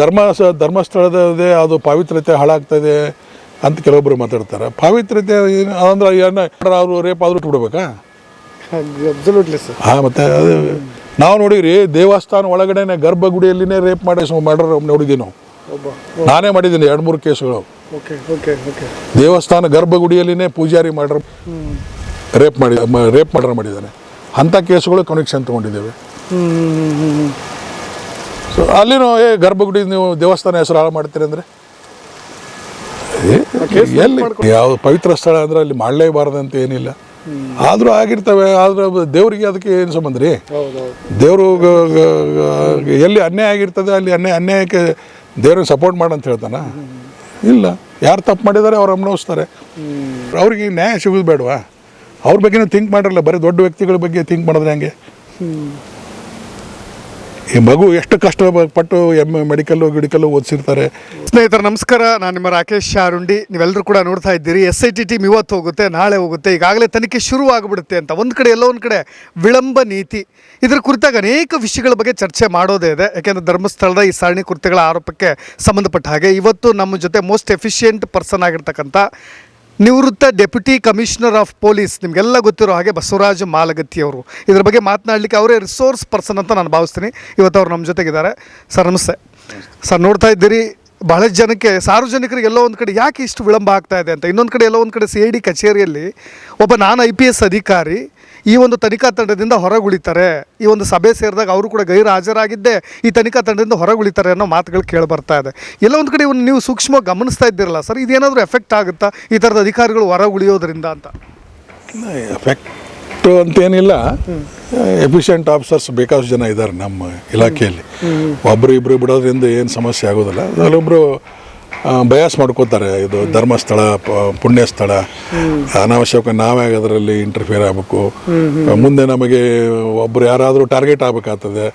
ಧರ್ಮ ಧರ್ಮಸ್ಥಳದೇ ಅದು ಪಾವಿತ್ರ್ಯತೆ ಹಾಳಾಗ್ತದೆ ಅಂತ ಕೆಲವೊಬ್ಬರು ಮಾತಾಡ್ತಾರೆ. ಪಾವಿತ್ರ್ಯತೆ ಅಂದ್ರೆ ಏನು ಅವರು ರೇಪ್ ಆದ್ರೂ ಬಿಡ್ಬೇಕಾ ಅಬ್ಸಲ್ಯೂಟ್ಲಿ ಸರ್ ಹಾಂ ಮತ್ತೆ ಅದು ನಾವು ನೋಡಿರಿ ದೇವಸ್ಥಾನ ಒಳಗಡೆನೆ ಗರ್ಭಗುಡಿಯಲ್ಲಿನೇ ರೇಪ್ ಮಾಡಿ ಮಾಡ್ರ ನೋಡಿದ್ದೀವಿ ನಾವು ನಾನೇ ಮಾಡಿದ್ದೀನಿ ಎರಡು ಮೂರು ಕೇಸುಗಳು. Okay okay okay. ದೇವಸ್ಥಾನ ಗರ್ಭಗುಡಿಯಲ್ಲಿನೇ ಪೂಜಾರಿ ಮಾಡ್ರ ರೇಪ್ ಮಾಡಿ ರೇಪ್ ಮಾಡ್ರ ಮಾಡಿದ್ದಾನೆ. ಅಂಥ ಕೇಸುಗಳು ಕನೆಕ್ಷನ್ ತೊಗೊಂಡಿದ್ದೇವೆ. ಸೊ ಅಲ್ಲಿನೂ ಏ ಗರ್ಭಗುಡಿ ನೀವು ದೇವಸ್ಥಾನ ಹೆಸರು ಹಾಳು ಮಾಡ್ತೀರಿ ಅಂದರೆ? ಎಲ್ಲಿ? ಯಾವ ಪವಿತ್ರ ಸ್ಥಳ ಅಂದ್ರೆ ಅಲ್ಲಿ ಮಾಡಲೇಬಾರ್ದು ಅಂತ ಏನಿಲ್ಲ. ಆದರೂ ಆಗಿರ್ತವೆ ಆದ್ರೆ ದೇವರಿಗೆ ಅದಕ್ಕೆ ಏನು ಸಂಬಂಧ ರೀ? ದೇವರು ಎಲ್ಲಿ ಅನ್ಯಾಯ ಆಗಿರ್ತದೆ ಅಲ್ಲಿ ಅನ್ಯಾಯ ಅನ್ಯಾಯಕ್ಕೆ ದೇವ್ರಿಗೆ ಸಪೋರ್ಟ್ ಮಾಡಂತ ಹೇಳ್ತಾನ? ಇಲ್ಲ. ಯಾರು ತಪ್ಪು ಮಾಡಿದ್ದಾರೆ ಅವ್ರು ಅನುಭವಿಸ್ತಾರೆ ಅವ್ರಿಗೆ ನ್ಯಾಯ ಸಿಗೋದು ಬೇಡವಾ? ಅವ್ರ ಬಗ್ಗೆನೂ ಥಿಂಕ್ ಮಾಡಿರಲ್ಲ ಬರೀ ದೊಡ್ಡ ವ್ಯಕ್ತಿಗಳ ಬಗ್ಗೆ ಥಿಂಕ್ ಮಾಡಿದ್ರೆ ಹೆಂಗೆ? ಈ ಮಗು ಎಷ್ಟು ಕಷ್ಟ ಪಟ್ಟು ಎಂ ಮೆಡಿಕಲ್ಲು, ಗಿಡಿಕಲ್ಲು ಓದಿಸಿರ್ತಾರೆ. ಸ್ನೇಹಿತರೆ, ನಮಸ್ಕಾರ. ನಾನು ನಿಮ್ಮ ರಾಕೇಶ್ ಶಾರುಂಡಿ. ನೀವೆಲ್ಲರೂ ಕೂಡ ನೋಡ್ತಾ ಇದ್ದೀರಿ. ಎಸ್ ಐ ಟಿ ಟೀಮ್ ಇವತ್ತು ಹೋಗುತ್ತೆ, ನಾಳೆ ಹೋಗುತ್ತೆ. ಈಗಾಗಲೇ ತನಿಖೆ ಶುರು ಆಗಿಬಿಡುತ್ತೆ ಅಂತ. ಒಂದು ಕಡೆ ಎಲ್ಲೋ ಒಂದು ಕಡೆ ವಿಳಂಬ ನೀತಿ. ಇದರ ಕುರಿತಾಗ ಅನೇಕ ವಿಷಯಗಳ ಬಗ್ಗೆ ಚರ್ಚೆ ಮಾಡೋದೇ ಇದೆ. ಯಾಕೆಂದರೆ ಧರ್ಮಸ್ಥಳದ ಈ ಸರಣಿ ಕೃತ್ಯಗಳ ಆರೋಪಕ್ಕೆ ಸಂಬಂಧಪಟ್ಟ ಹಾಗೆ ಇವತ್ತು ನಮ್ಮ ಜೊತೆ ಮೋಸ್ಟ್ ಎಫಿಷಿಯೆಂಟ್ ಪರ್ಸನ್ ಆಗಿರ್ತಕ್ಕಂಥ ನಿವೃತ್ತ ಡೆಪ್ಯೂಟಿ ಕಮಿಷನರ್ ಆಫ್ ಪೊಲೀಸ್, ನಿಮಗೆಲ್ಲ ಗೊತ್ತಿರೋ ಹಾಗೆ ಬಸವರಾಜ ಮಾಲಗತ್ತಿ ಅವರು ಇದ್ರ ಬಗ್ಗೆ ಮಾತನಾಡಲಿಕ್ಕೆ ಅವರೇ ರಿಸೋರ್ಸ್ ಪರ್ಸನ್ ಅಂತ ನಾನು ಭಾವಿಸ್ತೀನಿ. ಇವತ್ತು ಅವ್ರು ನಮ್ಮ ಜೊತೆಗಿದ್ದಾರೆ. ಸರ್, ನಮಸ್ತೆ. ಸರ್, ನೋಡ್ತಾ ಇದ್ದೀರಿ ಬಹಳ ಜನಕ್ಕೆ, ಸಾರ್ವಜನಿಕರಿಗೆ ಎಲ್ಲೋ ಒಂದು ಕಡೆ ಯಾಕೆ ಇಷ್ಟು ವಿಳಂಬ ಆಗ್ತಾ ಇದೆ ಅಂತ. ಇನ್ನೊಂದು ಕಡೆ ಎಲ್ಲೋ ಒಂದು ಕಡೆ ಸಿ ಕಚೇರಿಯಲ್ಲಿ ಒಬ್ಬ ನಾನು ಐ ಅಧಿಕಾರಿ ಈ ಒಂದು ತನಿಖಾ ತಂಡದಿಂದ ಹೊರಗುಳಿತಾರೆ. ಈ ಒಂದು ಸಭೆ ಸೇರಿದಾಗ ಅವರು ಕೂಡ ಗೈರು ಹಾಜರಾಗಿದ್ದೇ ಈ ತನಿಖಾ ತಂಡದಿಂದ ಹೊರಗುಳಿತಾರೆ ಅನ್ನೋ ಮಾತುಗಳು ಕೇಳಿ ಬರ್ತಾ ಇದೆ. ಎಲ್ಲ ಒಂದು ಕಡೆ ಇವ್ನ ನೀವು ಸೂಕ್ಷ್ಮವಾಗಿ ಗಮನಿಸ್ತಾ ಇದ್ದೀರಲ್ಲ ಸರ್ ಇದೇನಾದರೂ ಎಫೆಕ್ಟ್ ಆಗುತ್ತಾ ಈ ಥರದ ಅಧಿಕಾರಿಗಳು ಹೊರಗುಳಿಯೋದ್ರಿಂದ ಅಂತ? ಎಫೆಕ್ಟು ಅಂತೇನಿಲ್ಲ. ಎಫಿಷಿಯೆಂಟ್ ಆಫೀಸರ್ಸ್ ಬೇಕಾದಷ್ಟು ಜನ ಇದ್ದಾರೆ ನಮ್ಮ ಇಲಾಖೆಯಲ್ಲಿ. ಒಬ್ಬರು ಇಬ್ಬರು ಬಿಡೋದ್ರಿಂದ ಏನು ಸಮಸ್ಯೆ ಆಗೋದಿಲ್ಲ. ಅಲ್ಲೊಬ್ಬರು ಬಯಾಸ್ ಮಾಡ್ಕೋತಾರೆ. ಇದು ಧರ್ಮಸ್ಥಳ ಪುಣ್ಯಸ್ಥಳ. ಪುಣ್ಯ ಸ್ಥಳ ಅನಾವಶ್ಯಕ ನಾವೇ ಅದರಲ್ಲಿ ಇಂಟರ್ಫಿಯರ್ ಆಗಬೇಕು. ಮುಂದೆ ನಮಗೆ ಒಬ್ರು ಯಾರಾದರೂ ಟಾರ್ಗೆಟ್ ಆಗಬೇಕಾಗ್ತದೆ.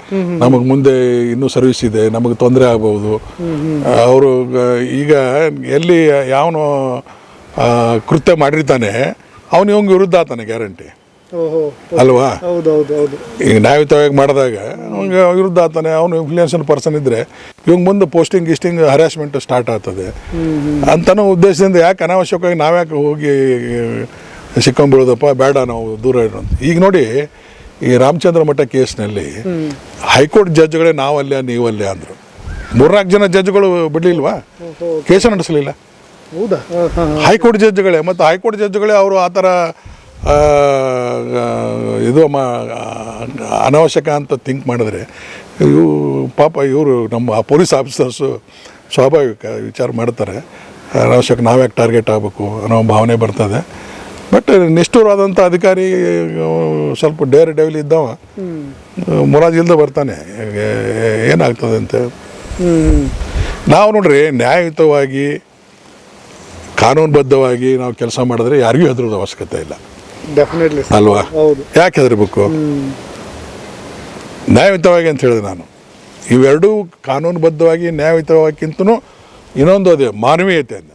ನಮಗೆ ಮುಂದೆ ಇನ್ನೂ ಸರ್ವಿಸ್ ಇದೆ ನಮಗೆ ತೊಂದರೆ ಆಗ್ಬೋದು. ಅವರು ಈಗ ಎಲ್ಲಿ ಯಾವನು ಕೃತ್ಯ ಮಾಡಿರ್ತಾನೆ ಅವನು ಇವಂಗೆ ವಿರುದ್ಧ ಆತಾನೆ ಗ್ಯಾರಂಟಿ ಅಲ್ವಾ? ಈಗ ನ್ಯಾಯಯುತವಾಗಿ ಮಾಡಿದಾಗ ಅವ್ನಿಗೆ ವಿರುದ್ಧ ಆತಾನೆ ಅವನು ಇನ್ಫ್ಲೂಯೆನ್ಷಿಯಲ್ ಪರ್ಸನ್ ಇದ್ದರೆ ಇವಂಗೆ ಮುಂದೆ ಪೋಸ್ಟಿಂಗ್ ಗಿಸ್ಟಿಂಗ್ ಹರಾಸ್ಮೆಂಟ್ ಸ್ಟಾರ್ಟ್ ಆಗ್ತದೆ. ಅಂತನೂ ಉದ್ದೇಶದಿಂದ ಯಾಕೆ ಅನಾವಶ್ಯಕವಾಗಿ ನಾವ್ಯಾಕೆ ಹೋಗಿ ಸಿಕ್ಕೊಂಡ್ಬಿಡೋದಪ್ಪ ಬೇಡ ನಾವು ದೂರ ಇಡೋದು ಈಗ ನೋಡಿ ಈ ರಾಮಚಂದ್ರ ಮಠ ಕೇಸ್ನಲ್ಲಿ ಹೈಕೋರ್ಟ್ ಜಡ್ಜ್ಗಳೇ ನಾವಲ್ಲೇ ನೀವಲ್ಲೇ ಅಂದರು. ಮೂರ್ನಾಲ್ಕು ಜನ ಜಡ್ಜ್ಗಳು ಬಿಡಲಿಲ್ವಾ? ಕೇಸ ನಡೆಸಲಿಲ್ಲ. ಹೌದಾ? ಹೈಕೋರ್ಟ್ ಜಡ್ಜ್ಗಳೇ ಮತ್ತು ಹೈಕೋರ್ಟ್ ಜಡ್ಜ್ಗಳೇ ಅವರು ಆ ಥರ ಇದು ಮಾ ಅನಾವಶ್ಯಕ ಅಂತ ಥಿಂಕ್ ಮಾಡಿದ್ರೆ ಇವು ಪಾಪ ಇವರು ನಮ್ಮ ಪೊಲೀಸ್ ಆಫೀಸರ್ಸು ಸ್ವಾಭಾವಿಕ ವಿಚಾರ ಮಾಡ್ತಾರೆ. ಅನಾವಶ್ಯಕ ನಾವ್ಯಾಕೆ ಟಾರ್ಗೆಟ್ ಆಗಬೇಕು ಅನ್ನೋ ಭಾವನೆ ಬರ್ತದೆ. ಬಟ್ ನಿಷ್ಠುರವಾದಂಥ ಅಧಿಕಾರಿ ಸ್ವಲ್ಪ ಡೇರ್ ಡೆವಿಲ್ ಇದ್ದವ ಮುರಾಜಿಲ್ದ ಬರ್ತಾನೆ. ಏನಾಗ್ತದೆ ಅಂತ ನಾವು ನೋಡ್ರಿ ನ್ಯಾಯಯುತವಾಗಿ ಕಾನೂನುಬದ್ಧವಾಗಿ ನಾವು ಕೆಲಸ ಮಾಡಿದ್ರೆ ಯಾರಿಗೂ ಹೆದರೋದು ಅವಶ್ಯಕತೆ ಇಲ್ಲ. ಡೆಫಿನೆಟ್ಲಿ ಅಲ್ವಾ? ಹೌದು. ಯಾಕೆ ಹೆದರ್ಬೇಕು ನ್ಯಾಯಯುತವಾಗಿ ಅಂತ ಹೇಳಿದೆ ನಾನು. ಇವೆರಡೂ ಕಾನೂನುಬದ್ಧವಾಗಿ ನ್ಯಾಯಯುತವಾಗಿಂತನೂ ಇನ್ನೊಂದು ಅದೇ ಮಾನವೀಯತೆ ಅಂತ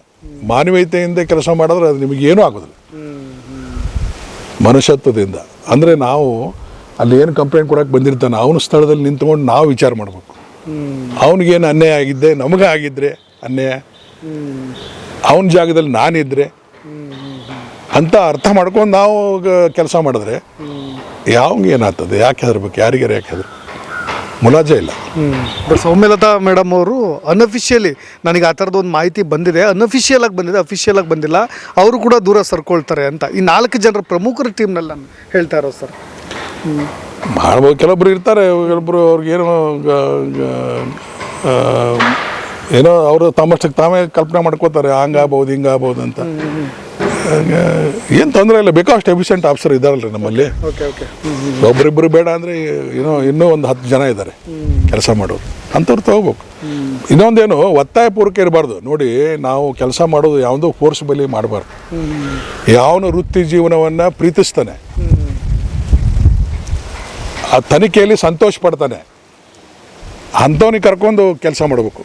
ಮಾನವೀಯತೆಯಿಂದ ಕೆಲಸ ಮಾಡಿದ್ರೆ ಅದು ನಿಮಗೇನೂ ಆಗೋದಿಲ್ಲ. ಮನುಷ್ಯತ್ವದಿಂದ. ಅಂದರೆ ನಾವು ಅಲ್ಲಿ ಏನು ಕಂಪ್ಲೇಂಟ್ ಕೊಡೋಕೆ ಬಂದಿರ್ತಾನೆ ಅವನ ಸ್ಥಳದಲ್ಲಿ ನಿಂತ್ಕೊಂಡು ನಾವು ವಿಚಾರ ಮಾಡಬೇಕು. ಅವನಿಗೇನು ಅನ್ಯಾಯ ಆಗಿದ್ದೆ ನಮಗೆ ಆಗಿದ್ದರೆ ಅನ್ಯಾಯ ಅವನ ಜಾಗದಲ್ಲಿ ನಾನಿದ್ರೆ ಅಂತ ಅರ್ಥ ಮಾಡ್ಕೊಂಡು ನಾವು ಕೆಲಸ ಮಾಡಿದ್ರೆ ಯಾವಂಗೆ ಏನಾಗ್ತದೆ? ಯಾಕೆ ಹೆದರ್ಬೇಕು? ಯಾರಿಗಾರ ಯಾಕೆ ಹೆದರ್? ಮುಲಾಜೆ ಇಲ್ಲ. ಬಟ್ ಸೌಮ್ಯಲತಾ ಮೇಡಮ್ ಅವರು ಅನ್ಅಫಿಷಿಯಲಿ ನನಗೆ ಆ ಥರದ ಒಂದು ಮಾಹಿತಿ ಬಂದಿದೆ. ಅನ್ಅಫಿಷಿಯಲ್ ಆಗಿ ಬಂದಿದೆ ಅಫಿಷಿಯಲ್ ಆಗಿ ಬಂದಿಲ್ಲ. ಅವರು ಕೂಡ ದೂರ ಸರ್ಕೊಳ್ತಾರೆ ಅಂತ. ಈ ನಾಲ್ಕು ಜನರ ಪ್ರಮುಖರ ಟೀಮ್ನಲ್ಲಿ ನಾನು ಹೇಳ್ತಾ ಇರೋದು ಸರ್. ಮಾಡ್ಬೋದು. ಕೆಲವೊಬ್ರು ಇರ್ತಾರೆ. ಕೆಲವೊಬ್ರು ಅವ್ರಿಗೇನು ಏನೋ ಅವರು ತಮ್ಮಷ್ಟಕ್ಕೆ ತಾವೇ ಕಲ್ಪನೆ ಮಾಡ್ಕೋತಾರೆ. ಹಂಗಾಗ್ಬೋದು ಹಿಂಗಾಗ್ಬೋದು ಅಂತ. ಏನು ತೊಂದರೆ ಇಲ್ಲ ಬೇಕಾಷ್ಟು ಎಫಿಷಿಯಂಟ್ ಆಫೀಸರ್ ಇದ್ದಾರಲ್ರಿ ನಮ್ಮಲ್ಲಿ. ಒಬ್ರಿಬ್ರು ಬೇಡ ಅಂದರೆ ಏನೋ ಇನ್ನೂ ಒಂದು ಹತ್ತು ಜನ ಇದ್ದಾರೆ ಕೆಲಸ ಮಾಡೋರು ಅಂಥವ್ರು ತಗೋಬೇಕು. ಇನ್ನೊಂದೇನು ಒತ್ತಾಯ ಪೂರ್ವಕ ಇರಬಾರ್ದು. ನೋಡಿ ನಾವು ಕೆಲಸ ಮಾಡೋದು ಯಾವುದೋ ಫೋರ್ಸ್ ಬಲಿ ಮಾಡಬಾರ್ದು. ಯಾವನು ವೃತ್ತಿ ಜೀವನವನ್ನು ಪ್ರೀತಿಸ್ತಾನೆ. ಆ ತನಿಖೆಯಲ್ಲಿ ಸಂತೋಷ ಪಡ್ತಾನೆ. ಅಂಥವ್ನಿಗೆ ಕರ್ಕೊಂಡು ಕೆಲಸ ಮಾಡಬೇಕು.